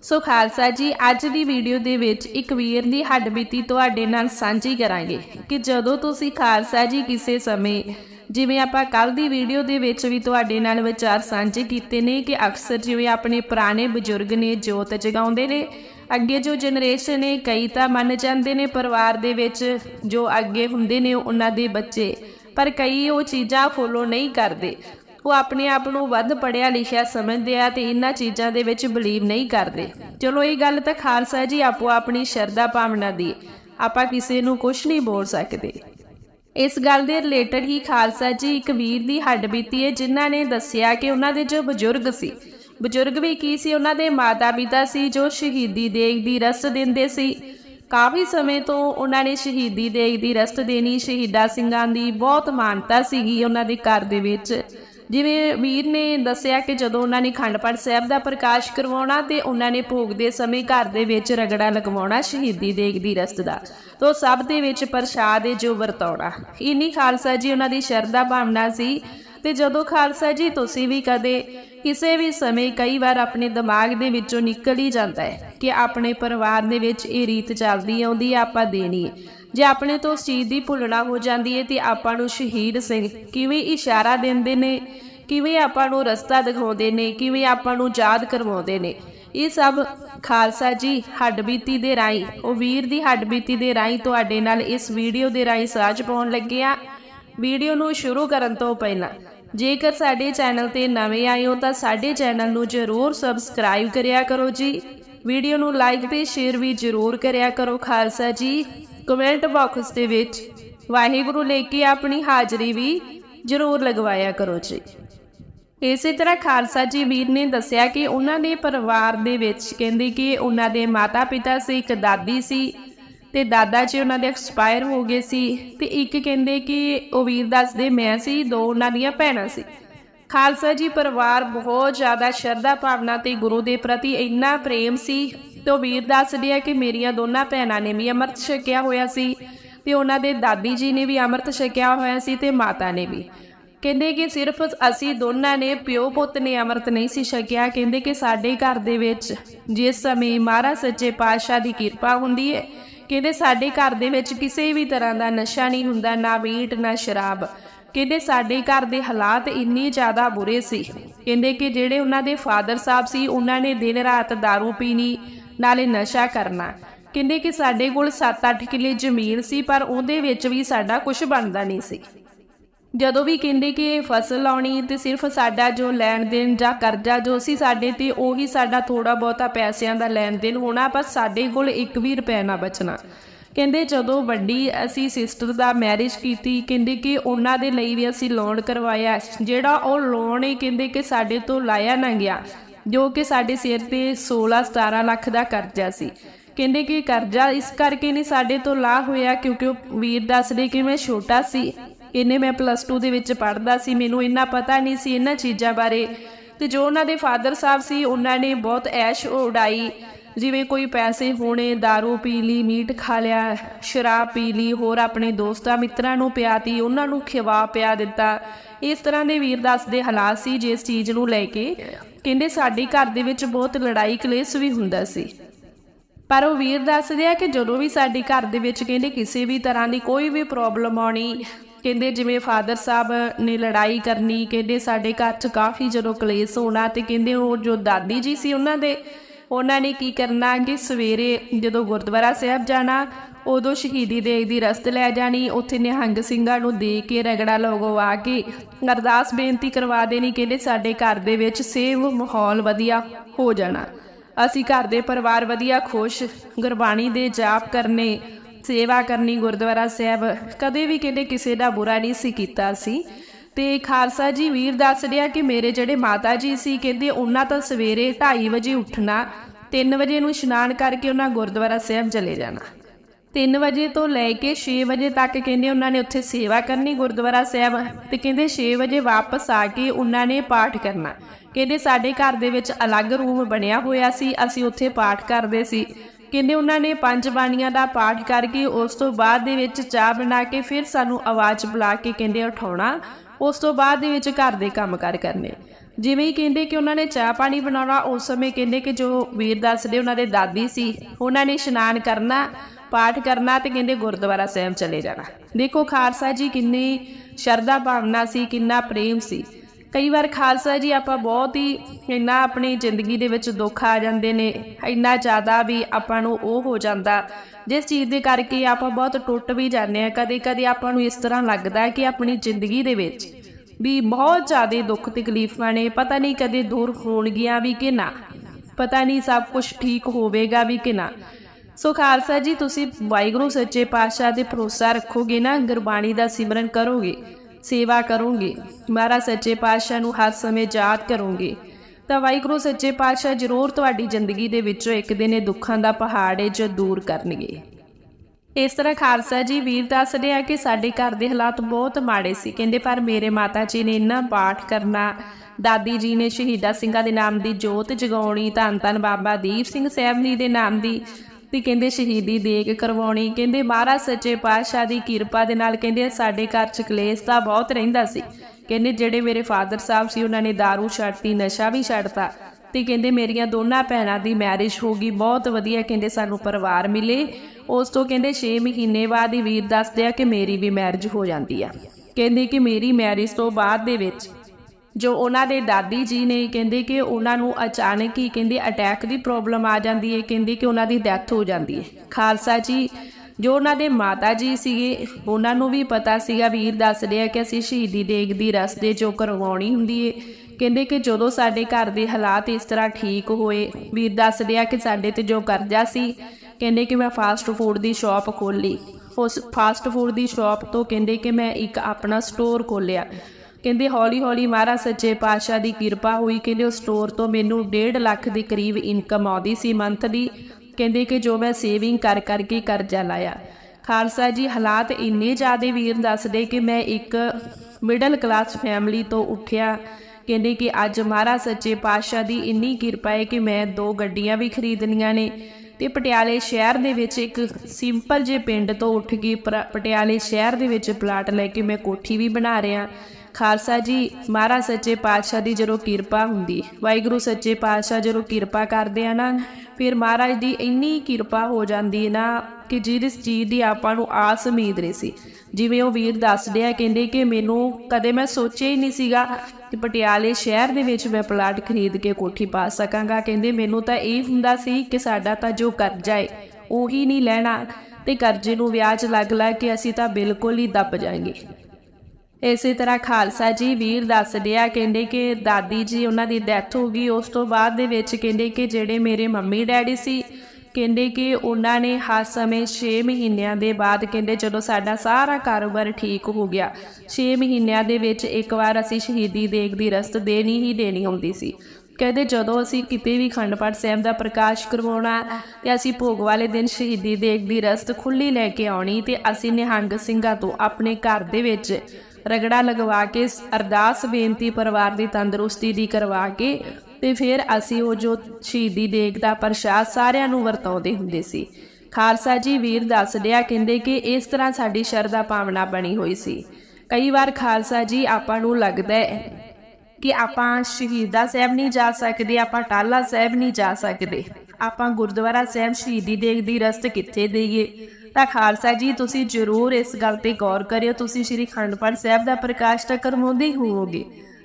ਸੋ ਖਾਲਸਾ ਜੀ, ਅੱਜ ਦੀ ਵੀਡੀਓ ਦੇ ਵਿੱਚ ਇੱਕ ਵੀਰ ਦੀ ਹੱਡਬੀਤੀ ਤੁਹਾਡੇ ਨਾਲ ਸਾਂਝੀ ਕਰਾਂਗੇ ਕਿ ਜਦੋਂ ਤੁਸੀਂ ਖਾਲਸਾ ਜੀ ਕਿਸੇ ਸਮੇਂ, ਜਿਵੇਂ ਆਪਾਂ ਕੱਲ ਦੀ ਵੀਡੀਓ ਦੇ ਵਿੱਚ ਵੀ ਤੁਹਾਡੇ ਨਾਲ ਵਿਚਾਰ ਸਾਂਝੇ ਕੀਤੇ ਨੇ ਕਿ ਅਕਸਰ ਜਿਵੇਂ ਆਪਣੇ ਪੁਰਾਣੇ ਬਜ਼ੁਰਗ ਨੇ ਜੋਤ ਜਗਾਉਂਦੇ ਨੇ, ਅੱਗੇ ਜੋ ਜਨਰੇਸ਼ਨ ਨੇ ਕਈ ਤਾਂ ਮੰਨ ਜਾਂਦੇ ਨੇ ਪਰਿਵਾਰ ਦੇ ਵਿੱਚ ਜੋ ਅੱਗੇ ਹੁੰਦੇ ਨੇ ਉਹਨਾਂ ਦੇ ਬੱਚੇ ਪਰ ਕਈ ਉਹ ਚੀਜ਼ਾਂ ਫੋਲੋ ਨਹੀਂ ਕਰਦੇ। ਉਹ ਆਪਣੇ ਆਪ ਨੂੰ ਵੱਧ ਪੜਿਆ ਲਿਖਿਆ ਸਮਝਦੇ ਆ ਤੇ ਇਹਨਾਂ ਚੀਜ਼ਾਂ ਦੇ ਵਿੱਚ ਬਲੀਵ ਨਹੀਂ ਕਰਦੇ। ਚਲੋ ਇਹ ਗੱਲ ਤਾਂ ਖਾਲਸਾ ਜੀ ਆਪੋ ਆਪਣੀ ਸ਼ਰਧਾ ਭਾਵਨਾ ਦੀ। ਆਪਾਂ ਕਿਸੇ ਨੂੰ ਕੁਝ ਨਹੀਂ ਬੋਲ ਸਕਦੇ। ਇਸ ਗੱਲ ਦੇ ਰਿਲੇਟਡ ਹੀ ਖਾਲਸਾ ਜੀ ਇੱਕ ਵੀਰ ਦੀ ਹੱਡ ਬੀਤੀ ਹੈ ਜਿਨ੍ਹਾਂ ਨੇ ਦੱਸਿਆ ਕਿ ਉਹਨਾਂ ਦੇ ਜੋ ਬਜ਼ੁਰਗ ਸੀ, ਬਜ਼ੁਰਗ ਵੀ ਕੀ ਸੀ, ਉਹਨਾਂ ਦੇ ਮਾਤਾ ਪਿਤਾ ਸੀ ਜੋ ਸ਼ਹੀਦੀ ਦੇਗ ਦੀ ਰਸ ਦਿੰਦੇ ਸੀ। ਕਾਫੀ ਸਮੇਂ ਤੋਂ ਉਹਨਾਂ ਨੇ ਸ਼ਹੀਦੀ ਦੇਗ ਦੀ ਰਸਤ ਦੇਣੀ, ਸ਼ਹੀਦਾ ਸਿੰਘਾਂ ਦੀ ਬਹੁਤ ਮਾਨਤਾ ਸੀਗੀ ਉਹਨਾਂ ਦੇ ਘਰ ਦੇ ਵਿੱਚ। ਜਿਵੇਂ ਵੀਰ ਨੇ ਦੱਸਿਆ ਕਿ ਜਦੋਂ ਉਹਨਾਂ ਨੇ ਖੰਡ ਪਾਠ ਸਾਹਿਬ ਦਾ ਪ੍ਰਕਾਸ਼ ਕਰਵਾਉਣਾ ਤੇ ਉਹਨਾਂ ਨੇ ਭੋਗ ਦੇ ਸਮੇਂ ਘਰ ਦੇ ਵਿੱਚ ਰਗੜਾ ਲਗਵਾਉਣਾ ਸ਼ਹੀਦੀ ਦੇਗ ਦੀ ਰਸਤ ਦਾ। ਤੋਂ ਸਭ ਦੇ ਵਿੱਚ ਪ੍ਰਸ਼ਾਦ ਹੈ ਜੋ ਵਰਤਾਉਣਾ। ਇਨੀ ਖਾਲਸਾ ਜੀ ਉਹਨਾਂ ਦੀ ਸ਼ਰਧਾ ਭਾਵਨਾ ਸੀ। ਤੇ ਜਦੋਂ ਖਾਲਸਾ ਜੀ, ਤੁਸੀਂ ਵੀ ਕਦੇ ਕਿਸੇ ਵੀ ਸਮੇਂ ਕਈ ਵਾਰ ਆਪਣੇ ਦਿਮਾਗ ਦੇ ਵਿੱਚੋਂ ਨਿਕਲ ਹੀ ਜਾਂਦਾ ਹੈ ਕਿ ਆਪਣੇ ਪਰਿਵਾਰ ਦੇ ਵਿੱਚ ਇਹ ਰੀਤ ਚੱਲਦੀ ਆਉਂਦੀ ਹੈ, ਆਪਾਂ ਦੇਣੀ ਹੈ। ਜੇ ਆਪਣੇ ਤੋਂ ਉਸ ਚੀਜ਼ ਦੀ ਭੁੱਲਣਾ ਹੋ ਜਾਂਦੀ ਹੈ ਤੇ ਆਪਾਂ ਨੂੰ ਸ਼ਹੀਦ ਸਿੰਘ ਕਿਵੇਂ ਇਸ਼ਾਰਾ ਦਿੰਦੇ ਨੇ, ਕਿਵੇਂ ਆਪਾਂ ਨੂੰ ਰਸਤਾ ਦਿਖਾਉਂਦੇ ਨੇ, ਕਿਵੇਂ ਆਪਾਂ ਨੂੰ ਯਾਦ ਕਰਵਾਉਂਦੇ ਨੇ, ਇਹ ਸਭ ਖਾਲਸਾ ਜੀ ਹੱਡਬੀਤੀ ਦੇ ਰਾਈ ਉਹ ਵੀਰ ਦੀ ਹੱਡਬੀਤੀ ਦੇ ਰਾਈ ਤੁਹਾਡੇ ਨਾਲ ਇਸ ਵੀਡੀਓ ਦੇ ਰਾਈ ਸਾਂਝ ਪਾਉਣ ਲੱਗੇ ਆ ਵੀਡੀਓ ਨੂੰ ਸ਼ੁਰੂ ਕਰਨ ਤੋਂ ਪਹਿਲਾਂ ਜੇਕਰ ਸਾਡੇ ਚੈਨਲ ਤੇ ਨਵੇਂ ਆਏ ਹੋ ਤਾਂ ਸਾਡੇ ਚੈਨਲ ਨੂੰ ਜ਼ਰੂਰ ਸਬਸਕ੍ਰਾਈਬ ਕਰਿਆ ਕਰੋ ਜੀ। ਵੀਡੀਓ ਨੂੰ ਲਾਈਕ ਤੇ ਸ਼ੇਅਰ ਵੀ ਜ਼ਰੂਰ ਕਰਿਆ ਕਰੋ ਖਾਲਸਾ ਜੀ। ਕਮੈਂਟ ਬਾਕਸ ਦੇ ਵਿੱਚ ਵਾਹਿਗੁਰੂ ਲੈ ਕੇ ਆਪਣੀ ਹਾਜ਼ਰੀ ਵੀ ਜ਼ਰੂਰ ਲਗਵਾਇਆ ਕਰੋ ਜੀ। ਇਸੇ ਤਰ੍ਹਾਂ ਖਾਲਸਾ ਜੀ ਵੀਰ ਨੇ ਦੱਸਿਆ ਕਿ ਉਹਨਾਂ ਦੇ ਪਰਿਵਾਰ ਦੇ ਵਿੱਚ ਕਹਿੰਦੇ ਕਿ ਉਹਨਾਂ ਦੇ ਮਾਤਾ-ਪਿਤਾ ਸੀ, ਇੱਕ ਦਾਦੀ ਸੀ। ਤੇ ਦਾਦਾ ਜੀ ਉਹਨਾਂ ਦੇ ਐਕਸਪਾਇਰ ਹੋ ਗਏ ਸੀ ਤੇ ਇੱਕ ਕਹਿੰਦੇ ਕਿ ਉਹ ਵੀਰ ਦੱਸਦੇ, ਮੈਂ ਸੀ, ਦੋ ਉਹਨਾਂ ਦੀਆਂ ਭੈਣਾਂ ਸੀ। ਖਾਲਸਾ ਜੀ ਪਰਿਵਾਰ ਬਹੁਤ ਜ਼ਿਆਦਾ ਸ਼ਰਧਾ ਭਾਵਨਾ ਤੇ ਗੁਰੂ ਦੇ ਪ੍ਰਤੀ ਇੰਨਾ ਪ੍ਰੇਮ ਸੀ ਤੇ ਉਹ ਵੀਰ ਦੱਸਦੇ ਆ ਕਿ ਮੇਰੀਆਂ ਦੋਨਾਂ ਭੈਣਾਂ ਨੇ ਵੀ ਅੰਮ੍ਰਿਤ ਛਕਿਆ ਹੋਇਆ ਸੀ ਤੇ ਉਹਨਾਂ ਦੇ ਦਾਦੀ ਜੀ ਨੇ ਵੀ ਅੰਮ੍ਰਿਤ ਛਕਿਆ ਹੋਇਆ ਸੀ ਤੇ ਮਾਤਾ ਨੇ ਵੀ। ਕਹਿੰਦੇ ਕਿ ਸਿਰਫ ਅਸੀਂ ਦੋਨਾਂ ਨੇ ਪਿਓ ਪੁੱਤ ਨੇ ਅੰਮ੍ਰਿਤ ਨਹੀਂ ਸੀ ਛਕਿਆ, ਕਹਿੰਦੇ ਕਿ ਸਾਡੇ ਘਰ ਦੇ ਵਿੱਚ ਜਿਸ ਸਮੇਂ ਮਹਾਰਾਜ ਸੱਚੇ ਪਾਤਸ਼ਾਹ ਦੀ ਕਿਰਪਾ ਹੁੰਦੀ ਹੈ ਕਹਿੰਦੇ ਸਾਡੇ ਘਰ ਦੇ ਵਿੱਚ ਕਿਸੇ ਵੀ ਤਰ੍ਹਾਂ ਦਾ ਨਸ਼ਾ ਨਹੀਂ ਹੁੰਦਾ, ਨਾ ਮੀਟ, ਨਾ ਸ਼ਰਾਬ। ਕਹਿੰਦੇ ਸਾਡੇ ਘਰ ਦੇ ਹਾਲਾਤ ਇੰਨੇ ਜ਼ਿਆਦਾ ਬੁਰੇ ਸੀ। ਕਹਿੰਦੇ ਕਿ ਜਿਹੜੇ ਉਹਨਾਂ ਦੇ ਫਾਦਰ ਸਾਹਿਬ ਸੀ, ਉਹਨਾਂ ਨੇ ਦਿਨ ਰਾਤ दारू ਪੀਣੀ, ਨਾਲੇ ਨਸ਼ਾ ਕਰਨਾ। ਕਹਿੰਦੇ ਕਿ ਸਾਡੇ ਕੋਲ 7-8 ਕਿੱਲੇ ਜ਼ਮੀਨ ਸੀ, ਪਰ ਉਹਦੇ ਵਿੱਚ ਵੀ ਸਾਡਾ ਕੁਝ ਬਣਦਾ ਨਹੀਂ ਸੀ। ਜਦੋਂ ਵੀ ਕਹਿੰਦੇ ਕਿ ਫਸਲ ਆਉਣੀ ਤੇ ਸਿਰਫ ਸਾਡਾ ਜੋ ਲੈਣ ਦੇਣ ਜਾਂ ਕਰਜ਼ਾ ਜੋ ਸੀ ਸਾਡੇ ਤੇ, ਉਹੀ ਸਾਡਾ ਥੋੜਾ ਬਹੁਤਾ ਪੈਸਿਆਂ ਦਾ ਲੈਣ ਦੇਣ ਹੋਣਾ ਪਰ ਸਾਡੇ ਕੋਲ ਇੱਕ ਵੀ ਰੁਪਏ ਨਾ ਬਚਣਾ। ਕਹਿੰਦੇ ਜਦੋਂ ਵੱਡੀ ਅਸੀਂ ਸਿਸਟਰ ਦਾ ਮੈਰਿਜ ਕੀਤੀ, ਕਹਿੰਦੇ ਕਿ ਉਹਨਾਂ ਦੇ ਲਈ ਵੀ ਅਸੀਂ ਲੋਨ ਕਰਵਾਇਆ, ਜਿਹੜਾ ਉਹ ਲੋਨ ਹੀ ਕਹਿੰਦੇ ਕਿ ਸਾਡੇ ਤੋਂ ਲਾਇਆ ਨਾ ਗਿਆ, ਜੋ ਕਿ ਸਾਡੇ ਸਿਰ ਤੇ 16 17 ਲੱਖ ਦਾ ਕਰਜ਼ਾ ਸੀ। ਕਹਿੰਦੇ ਕਿ ਕਰਜ਼ਾ ਇਸ ਕਰਕੇ ਨਹੀਂ ਸਾਡੇ ਤੋਂ ਲਾ ਹੋਇਆ, ਕਿਉਂਕਿ ਉਹ ਵੀਰ ਦੱਸਦੇ ਕਿ ਮੈਂ ਛੋਟਾ ਸੀ। ਇਹਨੇ ਮੈਂ ਪਲੱਸ 2 ਦੇ ਵਿੱਚ ਪੜ੍ਹਦਾ ਸੀ, ਮੈਨੂੰ ਇੰਨਾ ਪਤਾ ਨਹੀਂ ਸੀ ਇਹਨਾਂ ਚੀਜ਼ਾਂ ਬਾਰੇ। ਤੇ ਜੋ ਉਹਨਾਂ ਦੇ ਫਾਦਰ ਸਾਹਿਬ ਸੀ, ਉਹਨਾਂ ਨੇ ਬਹੁਤ ਐਸ਼ ਉਡਾਈ। ਜਿਵੇਂ ਕੋਈ ਪੈਸੇ ਹੋਣੇ, दारू ਪੀ ਲਈ, ਮੀਟ ਖਾ ਲਿਆ, ਸ਼ਰਾਬ ਪੀ ਲਈ, ਹੋਰ ਆਪਣੇ ਦੋਸਤਾਂ ਮਿੱਤਰਾਂ ਨੂੰ ਪਿਆਤੀ ਉਹਨਾਂ ਨੂੰ ਖਿਵਾ ਪਿਆ ਦਿੱਤਾ। ਇਸ ਤਰ੍ਹਾਂ ਦੇ ਵੀਰਦਾਸ ਦੇ ਹਾਲਾਤ ਸੀ, ਜਿਸ ਚੀਜ਼ ਨੂੰ ਲੈ ਕੇ ਕਹਿੰਦੇ ਸਾਡੇ ਘਰ ਦੇ ਵਿੱਚ ਬਹੁਤ ਲੜਾਈ ਕਲੇਸ਼ ਵੀ ਹੁੰਦਾ ਸੀ। ਪਰ ਉਹ ਵੀਰ ਦੱਸਦੇ ਆ ਕਿ ਜਦੋਂ ਵੀ ਸਾਡੇ ਘਰ ਦੇ ਵਿੱਚ ਕਹਿੰਦੇ ਕਿਸੇ ਵੀ ਤਰ੍ਹਾਂ ਦੀ ਕੋਈ ਵੀ ਪ੍ਰੋਬਲਮ ਆਉਣੀ ਕਹਿੰਦੇ ਜਿਵੇਂ ਫਾਦਰ ਸਾਹਿਬ ਨੇ ਲੜਾਈ ਕਰਨੀ, ਕਹਿੰਦੇ ਸਾਡੇ ਘਰ 'ਚ ਕਾਫੀ ਜਦੋਂ ਕਲੇਸ਼ ਹੋਣਾ ਤੇ ਕਹਿੰਦੇ ਉਹ ਜੋ ਦਾਦੀ ਜੀ ਸੀ ਉਹਨਾਂ ਦੇ, ਉਹਨਾਂ ਨੇ ਕੀ ਕਰਨਾ ਕਿ ਸਵੇਰੇ ਜਦੋਂ ਗੁਰਦੁਆਰਾ ਸਾਹਿਬ ਜਾਣਾ, ਉਦੋਂ ਸ਼ਹੀਦੀ ਦੇਗ ਦੀ ਰਸਤ ਲੈ ਜਾਣੀ, ਉੱਥੇ ਨਿਹੰਗ ਸਿੰਘਾਂ ਨੂੰ ਦੇ ਕੇ ਰਗੜਾ ਲਗਵਾ ਕੇ ਅਰਦਾਸ ਬੇਨਤੀ ਕਰਵਾ ਦੇਣੀ, ਕਹਿੰਦੇ ਸਾਡੇ ਘਰ ਦੇ ਵਿੱਚ ਸੇਵ ਮਾਹੌਲ ਵਧੀਆ ਹੋ ਜਾਣਾ। ਅਸੀਂ ਘਰ ਦੇ ਪਰਿਵਾਰ ਵਧੀਆ ਖੁਸ਼, ਗੁਰਬਾਣੀ ਦੇ ਜਾਪ ਕਰਨੇ ਸੇਵਾ ਕਰਨੀ ਗੁਰਦੁਆਰਾ ਸਾਹਿਬ, ਕਦੇ ਵੀ ਕਹਿੰਦੇ ਕਿਸੇ ਦਾ ਬੁਰਾ ਨਹੀਂ ਸੀ ਕੀਤਾ ਸੀ। ਤੇ ਖਾਲਸਾ ਜੀ ਵੀਰ ਦੱਸ ਰਿਹਾ ਕਿ ਮੇਰੇ ਜਿਹੜੇ ਮਾਤਾ ਜੀ ਸੀ, ਕਹਿੰਦੇ ਉਹਨਾਂ ਤਾਂ ਸਵੇਰੇ 2:30 ਵਜੇ ਉੱਠਣਾ 3 ਵਜੇ ਨੂੰ ਇਸ਼ਨਾਨ ਕਰਕੇ ਉਹਨਾਂ ਗੁਰਦੁਆਰਾ ਸਾਹਿਬ ਚਲੇ ਜਾਣਾ। 3 ਵਜੇ ਤੋਂ ਲੈ ਕੇ 6 ਵਜੇ ਤੱਕ ਕਹਿੰਦੇ ਉਹਨਾਂ ਨੇ ਉੱਥੇ ਸੇਵਾ ਕਰਨੀ ਗੁਰਦੁਆਰਾ ਸਾਹਿਬ, ਤੇ ਕਹਿੰਦੇ 6 ਵਜੇ ਵਾਪਸ ਆ ਕੇ ਉਹਨਾਂ ਨੇ ਪਾਠ ਕਰਨਾ। ਕਹਿੰਦੇ ਸਾਡੇ ਘਰ ਦੇ ਵਿੱਚ ਅਲੱਗ ਰੂਮ ਬਣਿਆ ਹੋਇਆ ਸੀ, ਅਸੀਂ ਉੱਥੇ ਪਾਠ ਕਰਦੇ ਸੀ। ਕਹਿੰਦੇ ਉਹਨਾਂ ਨੇ ਪੰਜ ਬਾਣੀਆਂ ਦਾ ਪਾਠ ਕਰਕੇ ਉਸ ਤੋਂ ਬਾਅਦ ਦੇ ਵਿੱਚ ਚਾਹ ਬਣਾ ਕੇ ਫਿਰ ਸਾਨੂੰ ਆਵਾਜ਼ ਬੁਲਾ ਕੇ ਕਹਿੰਦੇ ਉਠਾਉਣਾ। ਉਸ ਤੋਂ ਬਾਅਦ ਦੇ ਵਿੱਚ ਘਰ ਦੇ ਕੰਮ ਕਾਰ ਕਰਨੇ। ਜਿਵੇਂ ਹੀ ਕਹਿੰਦੇ ਕਿ ਉਹਨਾਂ ਨੇ ਚਾਹ ਪਾਣੀ ਬਣਾਉਣਾ, ਉਸ ਸਮੇਂ ਕਹਿੰਦੇ ਕਿ ਜੋ ਵੀਰ ਦੱਸਦੇ ਉਹਨਾਂ ਦੇ ਦਾਦੀ ਸੀ, ਉਹਨਾਂ ਨੇ ਇਸ਼ਨਾਨ ਕਰਨਾ, ਪਾਠ ਕਰਨਾ ਤੇ ਕਹਿੰਦੇ ਗੁਰਦੁਆਰਾ ਸਾਹਿਬ ਚਲੇ ਜਾਣਾ। ਦੇਖੋ ਖਾਲਸਾ ਜੀ ਕਿੰਨੀ ਸ਼ਰਧਾ ਭਾਵਨਾ ਸੀ, ਕਿੰਨਾ ਪ੍ਰੇਮ ਸੀ। ਕਈ ਵਾਰ ਖਾਲਸਾ ਜੀ, ਆਪਾਂ ਬਹੁਤ ਹੀ ਇੰਨਾ ਆਪਣੀ ਜ਼ਿੰਦਗੀ ਦੇ ਵਿੱਚ ਦੁੱਖ ਆ ਜਾਂਦੇ ਨੇ, ਇੰਨਾ ਜ਼ਿਆਦਾ ਵੀ ਆਪਾਂ ਨੂੰ ਉਹ ਹੋ ਜਾਂਦਾ। ਜਿਸ ਚੀਜ਼ ਦੇ ਕਰਕੇ ਆਪਾਂ ਬਹੁਤ ਟੁੱਟ ਵੀ ਜਾਂਦੇ ਆ ਕਦੇ ਕਦੇ ਆਪਾਂ ਨੂੰ ਇਸ ਤਰ੍ਹਾਂ ਲੱਗਦਾ ਕਿ ਆਪਣੀ ਜ਼ਿੰਦਗੀ ਦੇ ਵਿੱਚ ਵੀ ਬਹੁਤ ਜ਼ਿਆਦਾ ਦੁੱਖ ਤਕਲੀਫਾਂ ਨੇ, ਪਤਾ ਨਹੀਂ ਕਦੇ ਦੂਰ ਹੋਣਗੀਆਂ ਵੀ ਕਿ ਨਾ, ਪਤਾ ਨਹੀਂ ਸਭ ਕੁਝ ਠੀਕ ਹੋਵੇਗਾ ਵੀ ਕਿ ਨਾ। ਸੋ ਖਾਲਸਾ ਜੀ, ਤੁਸੀਂ ਵਾਹਿਗੁਰੂ, ਸੱਚੇ ਪਾਤਸ਼ਾਹ ਤੇ ਭਰੋਸਾ ਰੱਖੋਗੇ ਨਾ, ਗੁਰਬਾਣੀ ਦਾ ਸਿਮਰਨ ਕਰੋਗੇ। ਸੇਵਾ ਕਰੋਗੇ ਮਹਾਰਾਜ ਸੱਚੇ ਪਾਤਸ਼ਾਹ ਨੂੰ ਹਰ ਸਮੇਂ ਯਾਦ ਕਰੋਗੇ ਤਾਂ ਵਾਹਿਗੁਰੂ ਸੱਚੇ ਪਾਤਸ਼ਾਹ ਜ਼ਰੂਰ ਤੁਹਾਡੀ ਜ਼ਿੰਦਗੀ ਦੇ ਵਿੱਚੋਂ ਇੱਕ ਦਿਨ ਇਹ ਦੁੱਖਾਂ ਦਾ ਪਹਾੜ ਹੈ ਜੋ ਦੂਰ ਕਰਨਗੇ। ਇਸ ਤਰ੍ਹਾਂ ਖਾਲਸਾ ਜੀ ਵੀਰ ਦੱਸਦੇ ਆ ਕਿ ਸਾਡੇ ਘਰ ਦੇ ਹਾਲਾਤ ਬਹੁਤ ਮਾੜੇ ਸੀ। ਕਹਿੰਦੇ, ਪਰ ਮੇਰੇ ਮਾਤਾ ਜੀ ਨੇ ਇੰਨਾ ਪਾਠ ਕਰਨਾ, ਦਾਦੀ ਜੀ ਨੇ ਸ਼ਹੀਦਾ ਸਿੰਘਾਂ ਦੇ ਨਾਮ ਦੀ ਜੋਤ ਜਗਾਉਣੀ ਧੰਨ ਧੰਨ ਬਾਬਾ ਦੀਪ ਸਿੰਘ ਸਾਹਿਬ ਜੀ ਦੇ ਨਾਮ ਦੀ ਤੇ ਕਹਿੰਦੇ ਸ਼ਹੀਦੀ ਦੇਗ ਕਰਵਾਉਣੀ, ਕਹਿੰਦੇ ਮਹਾਰਾਜ ਸੱਚੇ ਪਾਤਸ਼ਾਹ ਦੀ ਕਿਰਪਾ ਦੇ ਨਾਲ ਕਹਿੰਦੇ ਸਾਡੇ ਘਰ ਚ ਕਲੇਸ਼ ਤਾਂ ਬਹੁਤ ਰਹਿੰਦਾ ਸੀ। ਕਹਿੰਦੇ ਜਿਹੜੇ ਮੇਰੇ ਫਾਦਰ ਸਾਹਿਬ ਸੀ, ਉਹਨਾਂ ਨੇ दारू ਛੱਡਤੀ, ਨਸ਼ਾ ਵੀ ਛੱਡਤਾ ਤੇ ਕਹਿੰਦੇ ਮੇਰੀਆਂ ਦੋਨਾਂ ਭੈਣਾਂ ਦੀ ਮੈਰਿਜ ਹੋ ਗਈ, ਬਹੁਤ ਵਧੀਆ ਕਹਿੰਦੇ ਸਾਨੂੰ ਪਰਿਵਾਰ ਮਿਲੇ। ਉਸ ਤੋਂ ਕਹਿੰਦੇ 6 ਮਹੀਨੇ ਬਾਅਦ ਹੀ ਵੀਰ ਦੱਸਦੇ ਆ ਕਿ ਮੇਰੀ ਵੀ ਮੈਰਿਜ ਹੋ ਜਾਂਦੀ ਆ। ਕਹਿੰਦੇ ਕਿ ਮੇਰੀ ਮੈਰਿਜ ਤੋਂ ਬਾਅਦ ਦੇ ਵਿੱਚ ਜੋ ਉਹਨਾਂ ਦੇ ਦਾਦੀ ਜੀ ਨੇ ਕਹਿੰਦੇ ਕਿ ਉਹਨਾਂ ਨੂੰ ਅਚਾਨਕ ਹੀ ਕਹਿੰਦੇ ਅਟੈਕ ਦੀ ਪ੍ਰੋਬਲਮ ਆ ਜਾਂਦੀ ਹੈ, ਕਹਿੰਦੇ ਕਿ ਉਹਨਾਂ ਦੀ ਡੈਥ ਹੋ ਜਾਂਦੀ ਹੈ। ਖਾਲਸਾ ਜੀ, ਜੋ ਉਹਨਾਂ ਦੇ ਮਾਤਾ ਜੀ ਸੀਗੇ, ਉਹਨਾਂ ਨੂੰ ਵੀ ਪਤਾ ਸੀਗਾ, ਵੀਰ ਦੱਸਦੇ ਆ ਕਿ ਅਸੀਂ ਸ਼ਹੀਦੀ ਦੇਗ ਦੀ ਰਸ ਦੇ ਜੋ ਕਰਵਾਉਣੀ ਹੁੰਦੀ ਏ ਕਹਿੰਦੇ ਕਿ ਜਦੋਂ ਸਾਡੇ ਘਰ ਦੇ ਹਾਲਾਤ ਇਸ ਤਰ੍ਹਾਂ ਠੀਕ ਹੋਏ, ਵੀਰ ਦੱਸਦੇ ਆ ਕਿ ਸਾਡੇ ਤੇ ਜੋ ਕਰਜ਼ਾ ਸੀ, ਕਹਿੰਦੇ ਕਿ ਮੈਂ ਫਾਸਟ ਫੂਡ ਦੀ ਸ਼ਾਪ ਖੋਲੀ ਉਸ ਫਾਸਟ ਫੂਡ ਦੀ ਸ਼ਾਪ ਤੋਂ ਕਹਿੰਦੇ ਕਿ ਮੈਂ ਇੱਕ ਆਪਣਾ ਸਟੋਰ ਖੋਲਿਆ ਕਹਿੰਦੇ, ਹੌਲੀ ਹੌਲੀ ਮਹਾਰਾਜ ਸੱਚੇ ਪਾਤਸ਼ਾਹ ਦੀ ਕਿਰਪਾ ਹੋਈ। ਕਹਿੰਦੇ, ਉਸ ਸਟੋਰ ਤੋਂ ਮੈਨੂੰ 1.5 ਲੱਖ ਦੇ ਕਰੀਬ ਇਨਕਮ ਆਉਂਦੀ ਸੀ ਮੰਥਲੀ ਕਹਿੰਦੇ ਕਿ ਜੋ ਮੈਂ ਸੇਵਿੰਗ ਕਰ ਕਰਕੇ ਕਰਜ਼ਾ ਲਾਇਆ। ਖਾਲਸਾ ਜੀ, ਹਾਲਾਤ ਇੰਨੇ ਜ਼ਿਆਦੇ ਵੀਰ ਦੱਸਦੇ ਕਿ ਮੈਂ ਇੱਕ ਮਿਡਲ ਕਲਾਸ ਫੈਮਿਲੀ ਤੋਂ ਉੱਠਿਆ। ਕਹਿੰਦੇ ਕਿ ਅੱਜ ਮਹਾਰਾਜ ਸੱਚੇ ਪਾਤਸ਼ਾਹ ਦੀ ਇੰਨੀ ਕਿਰਪਾ ਹੈ ਕਿ ਮੈਂ ਦੋ ਗੱਡੀਆਂ ਵੀ ਖਰੀਦਣੀਆਂ ਨੇ। ਤੇ ਪਟਿਆਲੇ ਸ਼ਹਿਰ ਦੇ ਵਿੱਚ ਇੱਕ ਸਿੰਪਲ ਜਿਹੇ ਪਿੰਡ ਤੋਂ ਉੱਠ ਕੇ ਪ੍ਰ- ਪਟਿਆਲੇ ਸ਼ਹਿਰ ਦੇ ਵਿੱਚ ਪਲਾਟ ਲੈ ਕੇ ਮੈਂ ਕੋਠੀ ਵੀ ਬਣਾ ਰਿਹਾ। ਖਾਲਸਾ ਜੀ, ਮਹਾਰਾਜ ਸੱਚੇ ਪਾਤਸ਼ਾਹ ਦੀ ਜਦੋਂ ਕਿਰਪਾ ਹੁੰਦੀ, ਵਾਹਿਗੁਰੂ ਸੱਚੇ ਪਾਤਸ਼ਾਹ ਜਦੋਂ ਕਿਰਪਾ ਕਰਦੇ ਆ ਨਾ, ਫਿਰ ਮਹਾਰਾਜ ਦੀ ਇੰਨੀ ਕਿਰਪਾ ਹੋ ਜਾਂਦੀ ਹੈ ਨਾ ਕਿ ਜਿਸ ਚੀਜ਼ ਦੀ ਆਪਾਂ ਨੂੰ ਆਸ ਉਮੀਦ ਨਹੀਂ ਸੀ। ਜਿਵੇਂ ਉਹ ਵੀਰ ਦੱਸਦੇ ਆ, ਕਹਿੰਦੇ ਕਿ ਮੈਨੂੰ ਕਦੇ ਮੈਂ ਸੋਚਿਆ ਹੀ ਨਹੀਂ ਸੀਗਾ ਕਿ ਪਟਿਆਲੇ ਸ਼ਹਿਰ ਦੇ ਵਿੱਚ ਮੈਂ ਪਲਾਟ ਖਰੀਦ ਕੇ ਕੋਠੀ ਪਾ ਸਕਾਂਗਾ। ਕਹਿੰਦੇ ਮੈਨੂੰ ਤਾਂ ਇਹ ਹੁੰਦਾ ਸੀ ਕਿ ਸਾਡਾ ਤਾਂ ਜੋ ਕਰਜ਼ਾ ਹੈ ਉਹੀ ਨਹੀਂ ਲੈਣਾ ਤੇ ਕਰਜ਼ੇ ਨੂੰ ਵਿਆਜ ਲੱਗ ਲੱਗ ਕੇ ਅਸੀਂ ਤਾਂ ਬਿਲਕੁਲ ਹੀ ਦੱਬ ਜਾਾਂਗੇ। ਇਸੇ ਤਰ੍ਹਾਂ ਖਾਲਸਾ ਜੀ ਵੀਰ ਦੱਸਦੇ ਆ, ਕਹਿੰਦੇ ਕਿ ਦਾਦੀ ਜੀ ਉਹਨਾਂ ਦੀ ਡੈਥ ਹੋ ਗਈ, ਉਸ ਤੋਂ ਬਾਅਦ ਦੇ ਵਿੱਚ ਕਹਿੰਦੇ ਕਿ ਜਿਹੜੇ ਮੇਰੇ ਮੰਮੀ ਡੈਡੀ ਸੀ, ਕਹਿੰਦੇ ਕਿ ਉਹਨਾਂ ਨੇ ਹਰ ਸਮੇਂ 6 ਮਹੀਨਿਆਂ ਦੇ ਬਾਅਦ ਕਹਿੰਦੇ ਜਦੋਂ ਸਾਡਾ ਸਾਰਾ ਕਾਰੋਬਾਰ ਠੀਕ ਹੋ ਗਿਆ 6 ਮਹੀਨਿਆਂ ਦੇ ਵਿੱਚ ਇੱਕ ਵਾਰ ਅਸੀਂ ਸ਼ਹੀਦੀ ਦੇਗ ਦੀ ਰਸਤ ਦੇਣੀ ਹੀ ਦੇਣੀ ਹੁੰਦੀ ਸੀ। ਕਹਿੰਦੇ ਜਦੋਂ ਅਸੀਂ ਕਿਤੇ ਵੀ ਖੰਡ ਪਾਠ ਸਾਹਿਬ ਦਾ ਪ੍ਰਕਾਸ਼ ਕਰਵਾਉਣਾ, ਤੇ ਅਸੀਂ ਭੋਗ ਵਾਲੇ ਦਿਨ ਸ਼ਹੀਦੀ ਦੇਗ ਦੀ ਰਸਤ ਖੁੱਲੀ ਲੈ ਕੇ ਆਉਣੀ, ਤੇ ਅਸੀਂ ਨਿਹੰਗ ਸਿੰਘਾਂ ਤੋਂ ਆਪਣੇ ਘਰ ਦੇ ਵਿੱਚ ਰਗੜਾ ਲਗਵਾ ਕੇ ਅਰਦਾਸ ਬੇਨਤੀ ਪਰਿਵਾਰ ਦੀ ਤੰਦਰੁਸਤੀ ਦੀ ਕਰਵਾ ਕੇ ਤੇ ਫਿਰ ਅਸੀਂ ਉਹ ਜੋ ਸ਼ਹੀਦੀ ਦੇਗ ਦਾ ਪ੍ਰਸ਼ਾਦ ਸਾਰਿਆਂ ਨੂੰ ਵਰਤਾਉਂਦੇ ਹੁੰਦੇ ਸੀ। ਖਾਲਸਾ ਜੀ ਵੀਰ ਦੱਸਦਿਆ ਕਹਿੰਦੇ ਕਿ ਇਸ ਤਰ੍ਹਾਂ ਸਾਡੀ ਸ਼ਰਧਾ ਭਾਵਨਾ ਬਣੀ ਹੋਈ ਸੀ। ਕਈ ਵਾਰ ਖਾਲਸਾ ਜੀ ਆਪਾਂ ਨੂੰ ਲੱਗਦਾ ਹੈ ਕਿ ਆਪਾਂ ਸ਼ਹੀਦਾ ਸਾਹਿਬ ਨਹੀਂ ਜਾ ਸਕਦੇ, ਆਪਾਂ ਟਾਲਾ ਸਾਹਿਬ ਨਹੀਂ ਜਾ ਸਕਦੇ। ਆਪਾਂ ਗੁਰਦੁਆਰਾ ਸਾਹਿਬ ਸ਼ਹੀਦੀ ਦੇਗ ਦੀ ਰਸਤ ਕਿੱਥੇ ਦੇਈਏ? ਤਾਂ ਖਾਲਸਾ ਜੀ, ਤੁਸੀਂ ਜ਼ਰੂਰ ਇਸ ਗੱਲ ਤੇ ਗੌਰ ਕਰਿਓ। ਤੁਸੀਂ ਸ੍ਰੀ ਖੰਡ ਪਾਠ ਸਾਹਿਬ ਦਾ ਪ੍ਰਕਾਸ਼ ਤਾਂ ਕਰਵਾਉਂਦੇ ਹੀ ਹੋਵੋਗੇ।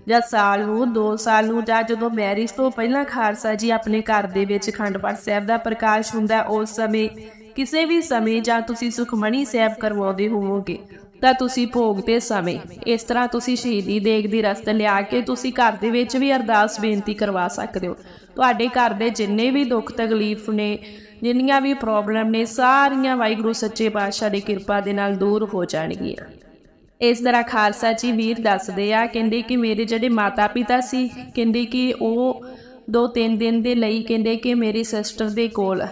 ਜਾਂ ਸਾਲ ਨੂੰ 2 ਸਾਲ ਨੂੰ, ਜਾਂ ਜਦੋਂ ਮੈਰਿਜ ਤੋਂ ਪਹਿਲਾਂ ਖਾਲਸਾ ਜੀ ਆਪਣੇ ਘਰ ਦੇ ਵਿੱਚ ਖੰਡ ਪਾਠ ਸਾਹਿਬ ਦਾ ਪ੍ਰਕਾਸ਼ ਹੁੰਦਾ, ਉਸ ਸਮੇਂ, ਕਿਸੇ ਵੀ ਸਮੇਂ ਜਾਂ ਤੁਸੀਂ ਸੁਖਮਣੀ ਸਾਹਿਬ ਕਰਵਾਉਂਦੇ ਹੋਵੋਗੇ, ਤਾਂ ਤੁਸੀਂ ਭੋਗ ਦੇ ਸਮੇਂ ਇਸ ਤਰ੍ਹਾਂ ਤੁਸੀਂ ਸ਼ਹੀਦੀ ਦੇਗ ਦੀ ਰਸਤ ਲਿਆ ਕੇ ਤੁਸੀਂ ਘਰ ਦੇ ਵਿੱਚ ਵੀ ਅਰਦਾਸ ਬੇਨਤੀ ਕਰਵਾ ਸਕਦੇ ਹੋ। ਤੁਹਾਡੇ ਘਰ ਦੇ ਜਿੰਨੇ ਵੀ ਦੁੱਖ ਤਕਲੀਫ ਨੇ ਜਿੰਨੀਆਂ ਵੀ ਪ੍ਰੋਬਲਮ ਨੇ, ਸਾਰੀਆਂ ਵਾਹਿਗੁਰੂ ਸੱਚੇ ਪਾਤਸ਼ਾਹ ਦੀ ਕਿਰਪਾ ਦੇ ਨਾਲ ਦੂਰ ਹੋ ਜਾਣਗੀਆਂ। ਇਸ ਤਰ੍ਹਾਂ ਖਾਲਸਾ ਜੀ ਵੀਰ ਦੱਸਦੇ ਆ, ਕਹਿੰਦੇ ਕਿ ਮੇਰੇ ਜਿਹੜੇ ਮਾਤਾ ਪਿਤਾ ਸੀ, ਕਹਿੰਦੇ ਕਿ ਉਹ ਦੋ ਤਿੰਨ ਦਿਨ ਦੇ ਲਈ ਕਹਿੰਦੇ ਕਿ ਮੇਰੀ ਸਿਸਟਰ ਦੇ ਕੋਲ,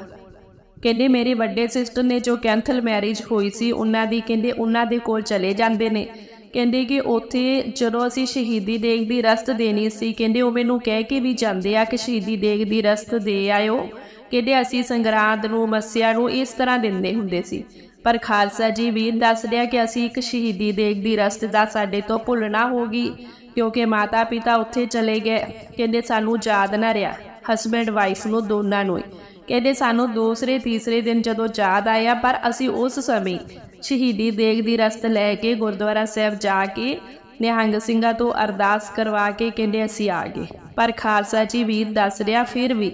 ਕਹਿੰਦੇ ਮੇਰੇ ਵੱਡੇ ਸਿਸਟਰ ਨੇ ਜੋ ਕੈਂਥਲ ਮੈਰਿਜ ਹੋਈ ਸੀ, ਉਹਨਾਂ ਦੀ ਕਹਿੰਦੇ ਉਹਨਾਂ ਦੇ ਕੋਲ ਚਲੇ ਜਾਂਦੇ ਨੇ। ਕਹਿੰਦੇ ਕਿ ਉੱਥੇ ਜਦੋਂ ਅਸੀਂ ਸ਼ਹੀਦੀ ਦੇਗ ਦੀ ਰਸਤ ਦੇਣੀ ਸੀ, ਕਹਿੰਦੇ ਉਹ ਮੈਨੂੰ ਕਹਿ ਕੇ ਵੀ ਜਾਂਦੇ ਆ ਕਿ ਸ਼ਹੀਦੀ ਦੇਗ ਦੀ ਰਸਤ ਦੇ ਆਇਓ। ਕਹਿੰਦੇ ਅਸੀਂ ਸੰਗਰਾਂਦ ਨੂੰ, ਮੱਸਿਆ ਨੂੰ ਇਸ ਤਰ੍ਹਾਂ ਦਿੰਦੇ ਹੁੰਦੇ ਸੀ। ਪਰ ਖਾਲਸਾ ਜੀ ਵੀਰ ਦੱਸ ਰਿਹਾ ਕਿ ਅਸੀਂ ਇੱਕ ਸ਼ਹੀਦੀ ਦੇਗ ਦੀ ਰਸਤ ਦਾ ਸਾਡੇ ਤੋਂ ਭੁੱਲਣਾ ਹੋਗੀ ਕਿਉਂਕਿ ਮਾਤਾ ਪਿਤਾ ਉੱਥੇ ਚਲੇ ਗਏ। ਕਹਿੰਦੇ ਸਾਨੂੰ ਯਾਦ ਨਾ ਰਿਹਾ ਹਸਬੈਂਡ ਵਾਈਫ ਨੂੰ ਦੋਨਾਂ ਨੂੰ ਹੀ। ਕਹਿੰਦੇ ਸਾਨੂੰ ਦੂਸਰੇ, ਤੀਸਰੇ ਦਿਨ ਜਦੋਂ ਯਾਦ ਆਇਆ, ਪਰ ਅਸੀਂ ਉਸ ਸਮੇਂ ਸ਼ਹੀਦੀ ਦੇਗ ਦੀ ਰਸਤ ਲੈ ਕੇ ਗੁਰਦੁਆਰਾ ਸਾਹਿਬ ਜਾ ਕੇ ਨਿਹੰਗ ਸਿੰਘਾਂ ਤੋਂ ਅਰਦਾਸ ਕਰਵਾ ਕੇ ਕਹਿੰਦੇ ਅਸੀਂ ਆ ਗਏ। ਪਰ ਖਾਲਸਾ ਜੀ ਵੀਰ ਦੱਸ ਰਿਹਾ ਫਿਰ ਵੀ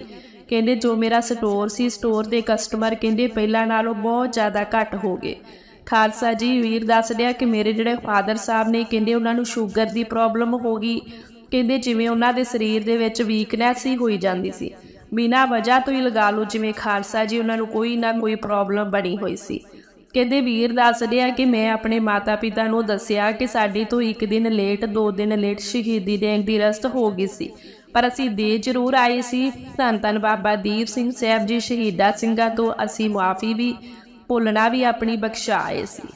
ਕਹਿੰਦੇ ਜੋ ਮੇਰਾ ਸਟੋਰ ਸੀ ਸਟੋਰ ਦੇ ਕਸਟਮਰ ਕਹਿੰਦੇ ਪਹਿਲਾਂ ਨਾਲੋਂ ਬਹੁਤ ਜ਼ਿਆਦਾ ਘੱਟ ਹੋ ਗਏ। ਖਾਲਸਾ ਜੀ, ਵੀਰ ਦੱਸ ਰਿਹਾ ਕਿ ਮੇਰੇ ਜਿਹੜੇ ਫਾਦਰ ਸਾਹਿਬ ਨੇ ਕਹਿੰਦੇ ਉਹਨਾਂ ਨੂੰ ਸ਼ੂਗਰ ਦੀ ਪ੍ਰੋਬਲਮ ਹੋ ਗਈ। ਕਹਿੰਦੇ ਜਿਵੇਂ ਉਹਨਾਂ ਦੇ ਸਰੀਰ ਦੇ ਵਿੱਚ ਵੀਕਨੈਸ ਹੀ ਹੋਈ ਜਾਂਦੀ ਸੀ। ਬਿਨਾਂ ਵਜ੍ਹਾ ਤੋਂ ਹੀ ਲਗਾ ਲਓ, ਜਿਵੇਂ ਖਾਲਸਾ ਜੀ ਉਹਨਾਂ ਨੂੰ ਕੋਈ ਨਾ ਕੋਈ ਪ੍ਰੋਬਲਮ ਬਣੀ ਹੋਈ ਸੀ। ਕਹਿੰਦੇ ਵੀਰ ਦੱਸਦੇ ਆ ਕਿ ਮੈਂ ਆਪਣੇ ਮਾਤਾ ਪਿਤਾ ਨੂੰ ਦੱਸਿਆ ਕਿ ਸਾਡੀ ਤੋਂ ਇੱਕ ਦਿਨ ਲੇਟ ਦੋ ਦਿਨ ਲੇਟ ਸ਼ਹੀਦੀ ਦੇਣ ਦੀ ਰਸਤ ਹੋ ਗਈ ਸੀ। ਪਰ ਅਸੀਂ ਦੇ ਜ਼ਰੂਰ ਆਏ ਸੀ। ਧੰਨ ਧੰਨ ਬਾਬਾ ਦੀਪ ਸਿੰਘ ਸਾਹਿਬ ਜੀ, ਸ਼ਹੀਦਾ ਸਿੰਘਾਂ ਤੋਂ ਅਸੀਂ ਮੁਆਫੀ ਵੀ, ਭੁੱਲਣਾ ਵੀ ਆਪਣੀ ਬਖਸ਼ਾ ਆਏ ਸੀ।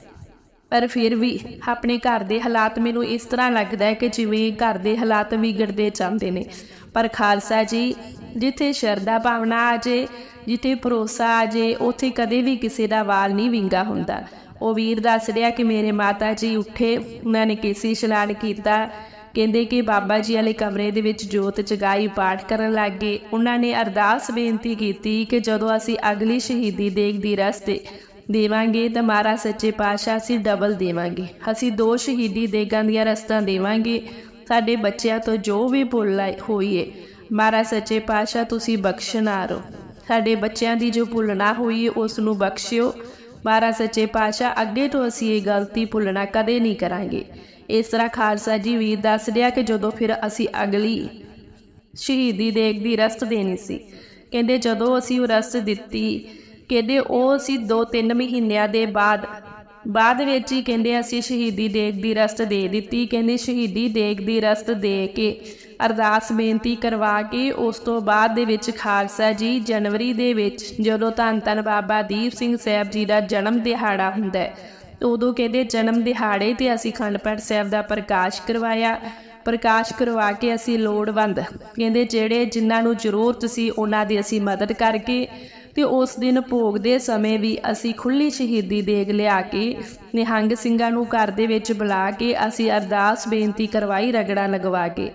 ਪਰ ਫਿਰ ਵੀ ਆਪਣੇ ਘਰ ਦੇ ਹਾਲਾਤ ਮੈਨੂੰ ਇਸ ਤਰ੍ਹਾਂ ਲੱਗਦਾ ਹੈ ਕਿ ਜਿਵੇਂ ਘਰ ਦੇ ਹਾਲਾਤ ਵਿਗੜਦੇ ਜਾਂਦੇ ਨੇ। ਪਰ ਖਾਲਸਾ ਜੀ, ਜਿੱਥੇ ਸ਼ਰਧਾ ਭਾਵਨਾ ਆ ਜੇ, ਜਿੱਥੇ ਭਰੋਸਾ ਆ ਜੇ, ਉੱਥੇ ਕਦੇ ਵੀ ਕਿਸੇ ਦਾ ਵਾਲ ਨਹੀਂ ਵਿੰਗਾ ਹੁੰਦਾ। ਉਹ ਵੀਰ ਦੱਸ ਰਿਹਾ ਕਿ ਮੇਰੇ ਮਾਤਾ ਜੀ ਉੱਠੇ, ਉਹਨਾਂ ਨੇ ਕੇਸੀ ਇਸ਼ਨਾਨ ਕੀਤਾ। ਕਹਿੰਦੇ ਕਿ ਬਾਬਾ ਜੀ ਵਾਲੇ ਕਮਰੇ ਦੇ ਵਿੱਚ ਜੋਤ ਜਗਾਈ ਪਾਠ ਕਰਨ ਲੱਗੇ ਉਹਨਾਂ ਨੇ ਅਰਦਾਸ ਬੇਨਤੀ ਕੀਤੀ ਕਿ ਜਦੋਂ ਅਸੀਂ ਅਗਲੀ ਸ਼ਹੀਦੀ ਦੇਗ ਦੀ ਰਸਤੇ ਦੇਵਾਂਗੇ ਤਾਂ ਮਾਰਾ ਸੱਚੇ ਪਾਤਸ਼ਾਹ ਅਸੀਂ ਡਬਲ ਦੇਵਾਂਗੇ। ਅਸੀਂ ਦੋ ਸ਼ਹੀਦੀ ਦੇਗਾਂ ਦੀਆਂ ਰਸਤਾਂ ਦੇਵਾਂਗੇ। ਸਾਡੇ ਬੱਚਿਆਂ ਤੋਂ ਜੋ ਵੀ ਭੁੱਲ ਹੋਈਏ ਮਾਰਾ ਸੱਚੇ ਪਾਤਸ਼ਾਹ ਤੁਸੀਂ ਬਖਸ਼ਨਾਰੋ ਸਾਡੇ ਬੱਚਿਆਂ ਦੀ ਜੋ ਭੁੱਲ ਨਾ ਹੋਈ ਉਸ ਨੂੰ ਬਖਸ਼ਿਓ। ਮਹਾਰਾਜ ਸੱਚੇ ਪਾਤਸ਼ਾਹ ਅੱਗੇ ਤੋਂ ਅਸੀਂ ਇਹ ਗਲਤੀ ਭੁੱਲਣਾ ਕਦੇ ਨਹੀਂ ਕਰਾਂਗੇ। ਇਸ ਤਰ੍ਹਾਂ ਖਾਲਸਾ ਜੀ ਵੀਰ ਦੱਸ ਰਿਹਾ ਕਿ ਜਦੋਂ ਫਿਰ ਅਸੀਂ ਅਗਲੀ ਸ਼ਹੀਦੀ ਦੇਗ ਦੀ ਰਸਤ ਦੇਣੀ ਸੀ, ਕਹਿੰਦੇ ਜਦੋਂ ਅਸੀਂ ਉਹ ਰਸਤ ਦਿੱਤੀ, ਕਹਿੰਦੇ ਉਹ ਅਸੀਂ 2-3 ਮਹੀਨਿਆਂ ਦੇ ਬਾਅਦ ਬਾਅਦ ਵਿੱਚ ਹੀ ਕਹਿੰਦੇ ਅਸੀਂ ਸ਼ਹੀਦੀ ਦੇਗ ਦੀ ਰਸਤ ਦੇ ਦਿੱਤੀ, ਕਹਿੰਦੇ ਸ਼ਹੀਦੀ ਦੇਗ ਦੀ ਰਸਤ ਦੇ ਕੇ ਅਰਦਾਸ ਬੇਨਤੀ ਕਰਵਾ ਕੇ ਉਸ ਤੋਂ ਬਾਅਦ ਦੇ ਵਿੱਚ ਖਾਲਸਾ ਜੀ ਜਨਵਰੀ ਦੇ ਵਿੱਚ ਜਦੋਂ ਧੰਨ ਧੰਨ ਬਾਬਾ ਦੀਪ ਸਿੰਘ ਸਾਹਿਬ ਜੀ ਦਾ ਜਨਮ ਦਿਹਾੜਾ ਹੁੰਦਾ ਹੈ ਉਦੋਂ ਕਹਿੰਦੇ, ਜਨਮ ਦਿਹਾੜੇ ਤੇ ਅਸੀਂ ਖੰਡ ਪਾਠ ਸਾਹਿਬ ਦਾ ਪ੍ਰਕਾਸ਼ ਕਰਵਾਇਆ। ਪ੍ਰਕਾਸ਼ ਕਰਵਾ ਕੇ ਅਸੀਂ ਲੋੜਵੰਦ। ਕਹਿੰਦੇ, ਜਿਹੜੇ ਜਿਨ੍ਹਾਂ ਨੂੰ ਜ਼ਰੂਰਤ ਸੀ, ਉਹਨਾਂ ਦੀ ਅਸੀਂ ਮਦਦ ਕਰਕੇ ਤੇ ਉਸ ਦਿਨ ਭੋਗ ਦੇ ਸਮੇਂ ਵੀ ਅਸੀਂ ਖੁੱਲੀ ਸ਼ਹੀਦੀ ਦੇਗ ਲਿਆ ਕੇ, ਨਿਹੰਗ ਸਿੰਘਾਂ ਨੂੰ ਘਰ ਦੇ ਵਿੱਚ ਬੁਲਾ ਕੇ ਅਸੀਂ ਅਰਦਾਸ ਬੇਨਤੀ ਕਰਵਾਈ, ਰਗੜਾ ਲਗਵਾ ਕੇ।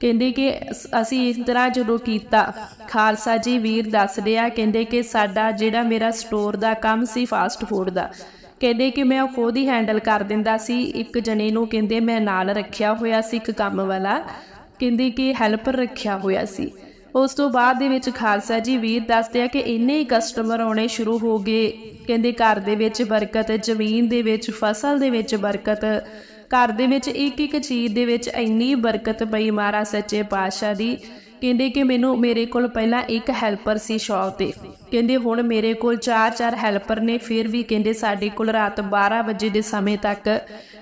ਕਹਿੰਦੇ ਕਿ ਅਸ- ਅਸੀਂ ਇਸ ਤਰ੍ਹਾਂ ਜਦੋਂ ਕੀਤਾ, ਖਾਲਸਾ ਜੀ ਵੀਰ ਦੱਸਦੇ ਆ, ਕਹਿੰਦੇ ਕਿ ਸਾਡਾ ਜਿਹੜਾ ਮੇਰਾ ਸਟੋਰ ਦਾ ਕੰਮ ਸੀ, ਫਾਸਟ ਫੂਡ ਦਾ ਕਹਿੰਦੇ ਕਿ ਮੈਂ ਉਹ ਖੁਦ ਹੀ ਹੈਂਡਲ ਕਰ ਦਿੰਦਾ ਸੀ। ਇੱਕ ਜਣੇ ਨੂੰ ਕਹਿੰਦੇ ਮੈਂ ਨਾਲ ਰੱਖਿਆ ਹੋਇਆ ਸੀ ਇੱਕ ਕੰਮ ਵਾਲਾ। ਕਹਿੰਦੇ ਕਿ ਹੈਲਪਰ ਰੱਖਿਆ ਹੋਇਆ ਸੀ। ਉਸ ਤੋਂ ਬਾਅਦ ਦੇ ਵਿੱਚ ਖਾਲਸਾ ਜੀ ਵੀਰ ਦੱਸਦੇ ਆ ਕਿ ਇੰਨੇ ਹੀ ਕਸਟਮਰ ਆਉਣੇ ਸ਼ੁਰੂ ਹੋ ਗਏ। ਕਹਿੰਦੇ ਘਰ ਦੇ ਵਿੱਚ ਬਰਕਤ, ਜ਼ਮੀਨ ਦੇ ਵਿੱਚ, ਫਸਲ ਦੇ ਵਿੱਚ ਬਰਕਤ। ਘਰ ਦੇ ਵਿੱਚ ਇੱਕ ਇੱਕ ਚੀਜ਼ ਦੇ ਵਿੱਚ ਇੰਨੀ ਬਰਕਤ ਪਈ ਮਹਾਰਾਜ ਸੱਚੇ ਪਾਤਸ਼ਾਹ ਦੀ। ਕਹਿੰਦੇ ਕਿ ਮੈਨੂੰ ਮੇਰੇ ਕੋਲ ਪਹਿਲਾਂ ਇੱਕ ਹੈਲਪਰ ਸੀ ਸ਼ੌਪ ਤੇ। ਕਹਿੰਦੇ ਹੁਣ ਮੇਰੇ ਕੋਲ ਚਾਰ ਚਾਰ ਹੈਲਪਰ ਨੇ, ਫਿਰ ਵੀ ਕਹਿੰਦੇ ਸਾਡੇ ਕੋਲ ਰਾਤ 12 ਵਜੇ ਦੇ ਸਮੇਂ ਤੱਕ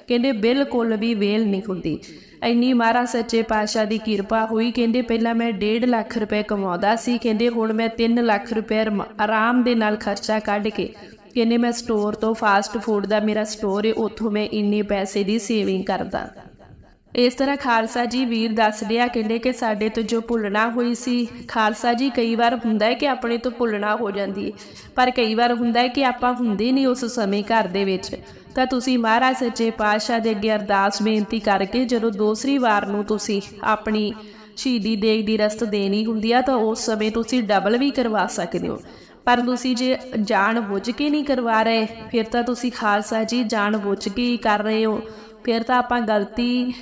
ਕਹਿੰਦੇ ਬਿਲਕੁਲ ਵੀ ਵੇਲ ਨਹੀਂ ਹੁੰਦੀ। ਇੰਨੀ ਮਹਾਰਾਜ ਸੱਚੇ ਪਾਤਸ਼ਾਹ ਦੀ ਕਿਰਪਾ ਹੋਈ। ਕਹਿੰਦੇ ਪਹਿਲਾਂ ਮੈਂ 1.5 ਲੱਖ ਰੁਪਏ ਕਮਾਉਂਦਾ ਸੀ। ਕਹਿੰਦੇ ਹੁਣ ਮੈਂ 3 ਲੱਖ ਰੁਪਏ ਰਮ- ਆਰਾਮ ਦੇ ਨਾਲ ਖਰਚਾ ਕੱਢ ਕੇ ਕਹਿੰਦੇ ਮੈਂ ਸਟੋਰ ਤੋਂ ਫਾਸਟ ਫੂਡ ਦਾ ਮੇਰਾ ਸਟੋਰ ਹੈ ਉੱਥੋਂ ਮੈਂ ਇੰਨੇ ਪੈਸੇ ਦੀ ਸੇਵਿੰਗ ਕਰਦਾ। ਇਸ ਤਰ੍ਹਾਂ ਖਾਲਸਾ ਜੀ ਵੀਰ ਦੱਸ ਰਿਹਾ ਕਹਿੰਦੇ ਕਿ ਸਾਡੇ ਤੋਂ ਜੋ ਭੁੱਲਣਾ ਹੋਈ ਸੀ, ਖਾਲਸਾ ਜੀ ਕਈ ਵਾਰ ਹੁੰਦਾ ਹੈ ਕਿ ਆਪਣੇ ਤੋਂ ਭੁੱਲਣਾ ਹੋ ਜਾਂਦੀ ਹੈ, ਪਰ ਕਈ ਵਾਰ ਹੁੰਦਾ ਹੈ ਕਿ ਆਪਾਂ ਹੁੰਦੇ ਨਹੀਂ ਉਸ ਸਮੇਂ ਘਰ ਦੇ ਵਿੱਚ। ਤਾਂ ਤੁਸੀਂ ਮਹਾਰਾਜ ਸੱਚੇ ਪਾਤਸ਼ਾਹ ਦੇ ਅੱਗੇ ਅਰਦਾਸ ਬੇਨਤੀ ਕਰਕੇ ਜਦੋਂ ਦੂਸਰੀ ਵਾਰ ਨੂੰ ਤੁਸੀਂ ਆਪਣੀ ਸ਼ਹੀਦੀ ਦੇਗ ਦੀ ਰਸਤ ਦੇਣੀ ਹੁੰਦੀ ਆ, ਤਾਂ ਉਸ ਸਮੇਂ ਤੁਸੀਂ ਡਬਲ ਵੀ ਕਰਵਾ ਸਕਦੇ ਹੋ। ਪਰ ਤੁਸੀਂ ਜੇ ਜਾਣ ਬੁੱਝ ਕੇ ਨਹੀਂ ਕਰਵਾ ਰਹੇ, ਫਿਰ ਤਾਂ ਤੁਸੀਂ ਖਾਲਸਾ ਜੀ ਜਾਣ ਬੁੱਝ ਕੇ ਹੀ ਕਰ ਰਹੇ ਹੋ। ਫਿਰ ਤਾਂ ਆਪਾਂ ਗਲਤੀ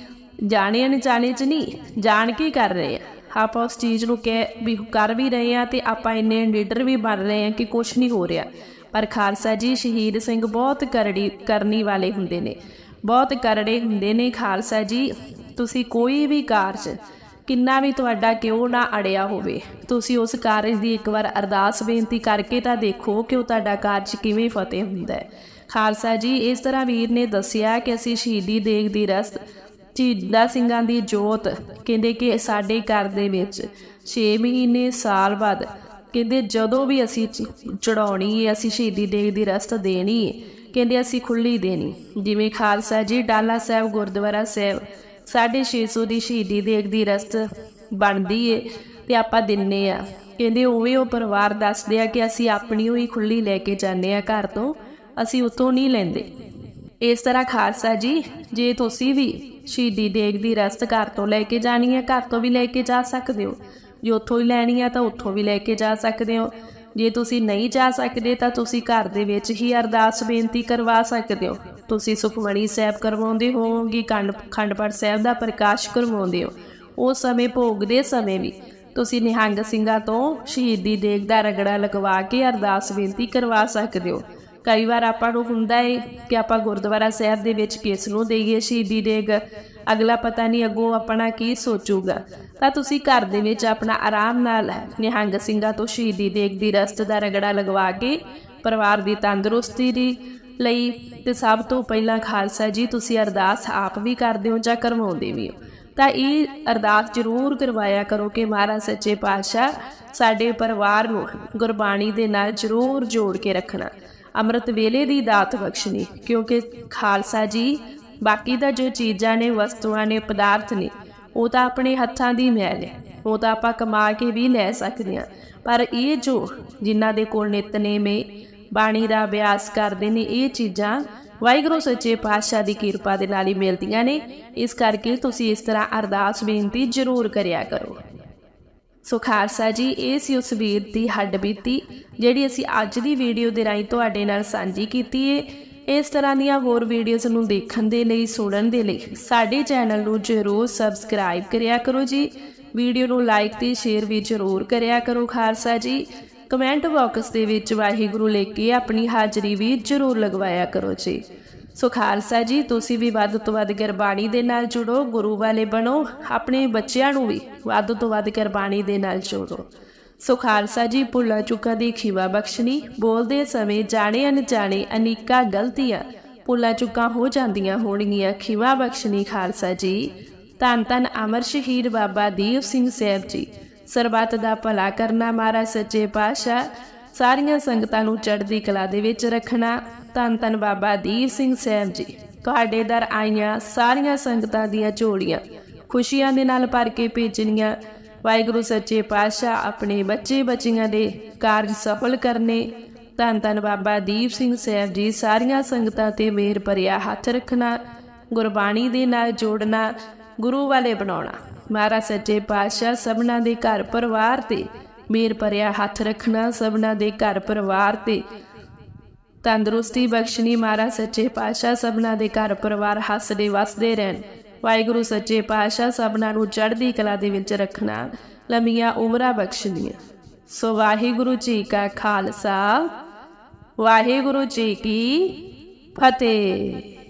ਜਾਣੇ ਅਣਜਾਣੇ ਚ ਨਹੀਂ, ਜਾਣ ਕੇ ਕਰ ਰਹੇ ਆ। ਆਪਾਂ ਉਸ ਚੀਜ਼ ਨੂੰ ਕਹਿ ਵੀ ਕਰ ਵੀ ਰਹੇ ਆ ਤੇ ਆਪਾਂ ਇੰਨੇ ਲੀਡਰ ਵੀ ਬਣ ਰਹੇ ਆ ਕਿ ਕੁਝ ਨਹੀਂ ਹੋ ਰਿਹਾ। ਪਰ ਖਾਲਸਾ ਜੀ, ਸ਼ਹੀਦ ਸਿੰਘ ਬਹੁਤ ਕਰੜੀ, ਕਰਨੀ ਵਾਲੇ ਹੁੰਦੇ ਨੇ। ਬਹੁਤ ਕਰੜੇ ਹੁੰਦੇ ਨੇ ਖਾਲਸਾ ਜੀ। ਤੁਸੀਂ ਕੋਈ ਵੀ ਕਾਰਜ, ਕਿੰਨਾ ਵੀ ਤੁਹਾਡਾ ਕਿਉਂ ਨਾ ਅੜਿਆ ਹੋਵੇ, ਤੁਸੀਂ ਉਸ ਕਾਰਜ ਦੀ ਇੱਕ ਵਾਰ ਅਰਦਾਸ ਬੇਨਤੀ ਕਰਕੇ ਤਾਂ ਦੇਖੋ ਕਿ ਉਹ ਤੁਹਾਡਾ ਕਾਰਜ ਕਿਵੇਂ ਫਤਿਹ ਹੁੰਦਾ ਹੈ। ਖਾਲਸਾ ਜੀ, ਇਸ ਤਰ੍ਹਾਂ ਵੀਰ ਨੇ ਦੱਸਿਆ ਕਿ ਅਸੀਂ ਸ਼ਹੀਦੀ ਦੇਗ ਦੀ ਰਸਤ ਚੀਲਾ ਸਿੰਘਾਂ ਦੀ ਜੋਤ ਕਹਿੰਦੇ ਕਿ ਸਾਡੇ ਘਰ ਦੇ ਵਿੱਚ 6 ਮਹੀਨੇ ਸਾਲ ਬਾਅਦ ਕਹਿੰਦੇ ਜਦੋਂ ਵੀ ਅਸੀਂ ਚੜਾਉਣੀ ਹੈ ਅਸੀਂ ਸ਼ਹੀਦੀ ਦੇਗ ਦੀ ਰਸਤ ਦੇਣੀ ਹੈ ਕਹਿੰਦੇ ਅਸੀਂ ਖੁੱਲੀ ਦੇਣੀ। ਜਿਵੇਂ ਖਾਲਸਾ ਜੀ, ਡਾਲਾ ਸਾਹਿਬ, ਗੁਰਦੁਆਰਾ ਸਾਹਿਬ 650 ਦੀ ਸ਼ਹੀਦੀ ਦੇਗ ਦੀ ਰਸਤ ਬਣਦੀ ਏ ਤੇ ਆਪਾਂ ਦਿੰਨੇ ਆ। ਕਹਿੰਦੇ ਉਵੇਂ ਉਹ ਪਰਿਵਾਰ ਦੱਸਦੇ ਆ ਕਿ ਅਸੀਂ ਆਪਣੀ ਹੋਈ ਖੁੱਲੀ ਲੈ ਕੇ ਜਾਂਦੇ ਆ ਘਰ ਤੋਂ, ਅਸੀਂ ਉਤੋਂ ਨਹੀਂ ਲੈਂਦੇ। ਇਸ ਤਰ੍ਹਾਂ ਖਾਲਸਾ ਜੀ, ਜੇ ਤੁਸੀਂ ਵੀ ਸ਼ਹੀਦੀ ਦੇਗ ਦੀ ਰਸਤ ਘਰ ਤੋਂ ਲੈ ਕੇ ਜਾਣੀ ਹੈ, ਘਰ ਤੋਂ ਵੀ ਲੈ ਕੇ ਜਾ ਸਕਦੇ ਹੋ। ਜੇ ਉੱਥੋਂ ਹੀ ਲੈਣੀ ਹੈ ਤਾਂ ਉੱਥੋਂ ਵੀ ਲੈ ਕੇ ਜਾ ਸਕਦੇ ਹੋ। ਜੇ ਤੁਸੀਂ ਨਹੀਂ ਜਾ ਸਕਦੇ ਤਾਂ ਤੁਸੀਂ ਘਰ ਦੇ ਵਿੱਚ ਹੀ ਅਰਦਾਸ ਬੇਨਤੀ ਕਰਵਾ ਸਕਦੇ ਹੋ। ਤੁਸੀਂ ਸੁਖਮਣੀ ਸਾਹਿਬ ਕਰਵਾਉਂਦੇ ਹੋਵੋਗੇ, ਕੰਡ ਖੰਡ ਪਾਠ ਸਾਹਿਬ ਦਾ ਪ੍ਰਕਾਸ਼ ਕਰਵਾਉਂਦੇ ਹੋ। ਉਸ ਸਮੇਂ ਭੋਗ ਦੇ ਸਮੇਂ ਵੀ ਤੁਸੀਂ ਨਿਹੰਗ ਸਿੰਘਾਂ ਤੋਂ ਸ਼ਹੀਦੀ ਦੇਗ ਦਾ ਰਗੜਾ ਲਗਵਾ ਕੇ ਅਰਦਾਸ ਬੇਨਤੀ ਕਰਵਾ ਸਕਦੇ ਹੋ। ਕਈ ਵਾਰ ਆਪਾਂ ਨੂੰ ਹੁੰਦਾ ਹੈ ਕਿ ਆਪਾਂ ਗੁਰਦੁਆਰਾ ਸਾਹਿਬ ਦੇ ਵਿੱਚ ਕਿਸ ਨੂੰ ਦੇਈਏ ਸ਼ਹੀਦੀ ਦੇਗ ਅਗਲਾ ਪਤਾ ਨਹੀਂ ਅੱਗੋਂ ਆਪਣਾ ਕੀ ਸੋਚੂਗਾ। ਤਾਂ ਤੁਸੀਂ ਘਰ ਦੇ ਵਿੱਚ ਆਪਣਾ ਆਰਾਮ ਨਾਲ ਨਿਹੰਗ ਸਿੰਘਾਂ ਤੋਂ ਸ਼ਹੀਦੀ ਦੇਗ ਦੀ ਰਸਤ ਦਾ ਰਗੜਾ ਲਗਵਾ ਕੇ ਪਰਿਵਾਰ ਦੀ ਤੰਦਰੁਸਤੀ ਦੀ ਲਈ ਤੇ ਸਭ ਤੋਂ ਪਹਿਲਾਂ ਖਾਲਸਾ ਜੀ, ਤੁਸੀਂ ਅਰਦਾਸ ਆਪ ਵੀ ਕਰਦੇ ਹੋ ਜਾਂ ਕਰਵਾਉਂਦੇ ਵੀ ਹੋ? ਤਾਂ ਇਹ ਅਰਦਾਸ ਜ਼ਰੂਰ ਕਰਵਾਇਆ ਕਰੋ ਕਿ ਮਹਾਰਾਜ ਸੱਚੇ ਪਾਤਸ਼ਾਹ ਸਾਡੇ ਪਰਿਵਾਰ ਨੂੰ ਗੁਰਬਾਣੀ ਦੇ ਨਾਲ ਜ਼ਰੂਰ ਜੋੜ ਕੇ ਰੱਖਣਾ। ਅੰਮ੍ਰਿਤ ਵੇਲੇ ਦੀ ਦਾਤ ਬਖਸ਼ਣੀ, ਕਿਉਂਕਿ ਖਾਲਸਾ ਜੀ, ਬਾਕੀ ਦਾ ਜੋ ਚੀਜ਼ਾਂ ਨੇ, ਵਸਤੂਆਂ ਨੇ, ਪਦਾਰਥ ਨੇ, ਉਹ ਤਾਂ ਆਪਣੇ ਹੱਥਾਂ ਦੀ ਮੈਲ ਹੈ, ਉਹ ਤਾਂ ਆਪਾਂ ਕਮਾ ਕੇ ਵੀ ਲੈ ਸਕਦੇ ਹਾਂ। ਪਰ ਇਹ ਜੋ ਜਿਨ੍ਹਾਂ ਦੇ ਕੋਲ ਨਿਤਨੇਮ ਬਾਣੀ ਦਾ ਅਭਿਆਸ ਕਰਦੇ ਨੇ, ਇਹ ਚੀਜ਼ਾਂ ਵਾਹਿਗੁਰੂ ਸੱਚੇ ਪਾਤਸ਼ਾਹ ਦੀ ਕਿਰਪਾ ਦੇ ਨਾਲ ਹੀ ਮਿਲਦੀਆਂ ਨੇ। ਇਸ ਕਰਕੇ ਤੁਸੀਂ ਇਸ ਤਰ੍ਹਾਂ ਅਰਦਾਸ ਬੇਨਤੀ ਜ਼ਰੂਰ ਕਰਿਆ ਕਰੋ। ਸੋ ਖਾਲਸਾ ਜੀ, ਇਹ ਸੀ ਉਸ ਵੀਰ ਦੀ ਹੱਡ ਬੀਤੀ, ਜਿਹੜੀ ਅਸੀਂ ਅੱਜ ਦੀ ਵੀਡੀਓ ਦੇ ਰਾਹੀਂ ਤੁਹਾਡੇ ਨਾਲ ਸਾਂਝੀ ਕੀਤੀ ਏ। ਇਸ ਤਰ੍ਹਾਂ ਦੀਆਂ ਹੋਰ ਵੀਡੀਓਜ਼ ਨੂੰ ਦੇਖਣ ਦੇ ਲਈ, ਸੁਣਨ ਦੇ ਲਈ ਸਾਡੇ ਚੈਨਲ ਨੂੰ ਜ਼ਰੂਰ ਸਬਸਕ੍ਰਾਈਬ ਕਰਿਆ ਕਰੋ ਜੀ। ਵੀਡੀਓ ਨੂੰ ਲਾਈਕ ਤੇ ਸ਼ੇਅਰ ਵੀ ਜ਼ਰੂਰ ਕਰਿਆ ਕਰੋ ਖਾਲਸਾ ਜੀ। ਕਮੈਂਟ ਬਾਕਸ ਦੇ ਵਿੱਚ ਵਾਹਿਗੁਰੂ ਲਿਖ ਕੇ ਆਪਣੀ ਹਾਜ਼ਰੀ ਵੀ ਜ਼ਰੂਰ ਲਗਵਾਇਆ ਕਰੋ ਜੀ। ਸੋ ਖਾਲਸਾ ਜੀ, ਤੁਸੀਂ ਵੀ ਵੱਧ ਤੋਂ ਵੱਧ ਗੁਰਬਾਣੀ ਦੇ ਨਾਲ ਜੁੜੋ, ਗੁਰੂ ਵਾਲੇ ਬਣੋ, ਆਪਣੇ ਬੱਚਿਆਂ ਨੂੰ ਵੀ ਵੱਧ ਤੋਂ ਵੱਧ ਗੁਰਬਾਣੀ ਦੇ ਨਾਲ ਜੋੜੋ। ਸੋ ਖਾਲਸਾ ਜੀ, ਭੁੱਲਾ ਚੁੱਕਾ ਦੀ ਖਿਵਾ ਬਖਸ਼ਣੀ, ਬੋਲਦੇ ਸਮੇਂ ਜਾਣੇ ਅਣਜਾਣੇ ਅਨੇਕਾਂ ਗਲਤੀਆਂ, ਭੁੱਲਾ ਚੁੱਕਾ ਹੋ ਜਾਂਦੀਆਂ ਹੋਣਗੀਆਂ, ਖਿਵਾ ਬਖਸ਼ਣੀ ਖਾਲਸਾ ਜੀ। ਧੰਨ ਧੰਨ ਅਮਰ ਸ਼ਹੀਦ ਬਾਬਾ ਦੀਪ ਸਿੰਘ ਸਾਹਿਬ ਜੀ। ਸਰਬੱਤ ਦਾ ਭਲਾ ਕਰਨਾ ਮਾਰਾ ਸੱਚੇ ਪਾਤਸ਼ਾਹ। ਸਾਰੀਆਂ ਸੰਗਤਾਂ ਨੂੰ ਚੜ੍ਹਦੀ ਕਲਾ ਦੇ ਵਿੱਚ ਰੱਖਣਾ। ਧੰਨ ਧੰਨ ਬਾਬਾ ਦੀਪ ਸਿੰਘ ਸਾਹਿਬ ਜੀ। ਤੁਹਾਡੇ ਦਰ ਆਈਆਂ ਸਾਰੀਆਂ ਸੰਗਤਾਂ ਦੀਆਂ ਝੋਲੀਆਂ, ਖੁਸ਼ੀਆਂ ਦੇ ਨਾਲ ਭਰ ਕੇ ਭੇਜਣੀਆਂ। ਵਾਹਿਗੁਰੂ ਸੱਚੇ ਪਾਤਸ਼ਾਹ ਆਪਣੇ ਬੱਚੇ ਬੱਚੀਆਂ ਦੇ ਕਾਰਜ ਸਫਲ ਕਰਨੇ। ਧੰਨ ਧੰਨ ਬਾਬਾ ਦੀਪ ਸਿੰਘ ਸਾਹਿਬ ਜੀ, ਸਾਰੀਆਂ ਸੰਗਤਾਂ ਤੇ ਮਿਹਰ ਭਰਿਆ ਹੱਥ ਰੱਖਣਾ, ਗੁਰਬਾਣੀ ਦੇ ਨਾਲ ਜੋੜਨਾ, ਗੁਰੂ ਵਾਲੇ ਬਣਾਉਣਾ। ਮਹਾਰਾਜ ਸੱਚੇ ਪਾਤਸ਼ਾਹ ਸਭਨਾਂ ਦੇ ਘਰ ਪਰਿਵਾਰ ਤੇ ਮੇਰ ਭਰਿਆ ਹੱਥ ਰੱਖਣਾ, ਸਭਨਾਂ ਦੇ ਘਰ ਪਰਿਵਾਰ ਤੇ ਤੰਦਰੁਸਤੀ ਬਖਸ਼ਣੀ ਮਹਾਰਾਜ, ਸੱਚੇ ਪਾਤਸ਼ਾਹ ਸਭਨਾ ਦੇ ਘਰ ਪਰਿਵਾਰ ਹੱਸਦੇ ਵਸਦੇ ਰਹਿਣ। ਵਾਹਿਗੁਰੂ, ਸੱਚੇ ਪਾਤਸ਼ਾਹ ਸਭਨਾ ਨੂੰ ਚੜ੍ਹਦੀ ਕਲਾ ਦੇ ਵਿੱਚ ਰੱਖਣਾ ਲੰਮੀਆਂ ਉਮਰਾਂ ਬਖਸ਼ਣੀਆਂ। ਸੋ ਵਾਹਿਗੁਰੂ ਜੀ ਕਾ ਖਾਲਸਾ, ਵਾਹਿਗੁਰੂ ਜੀ ਕੀ ਫਤਿਹ।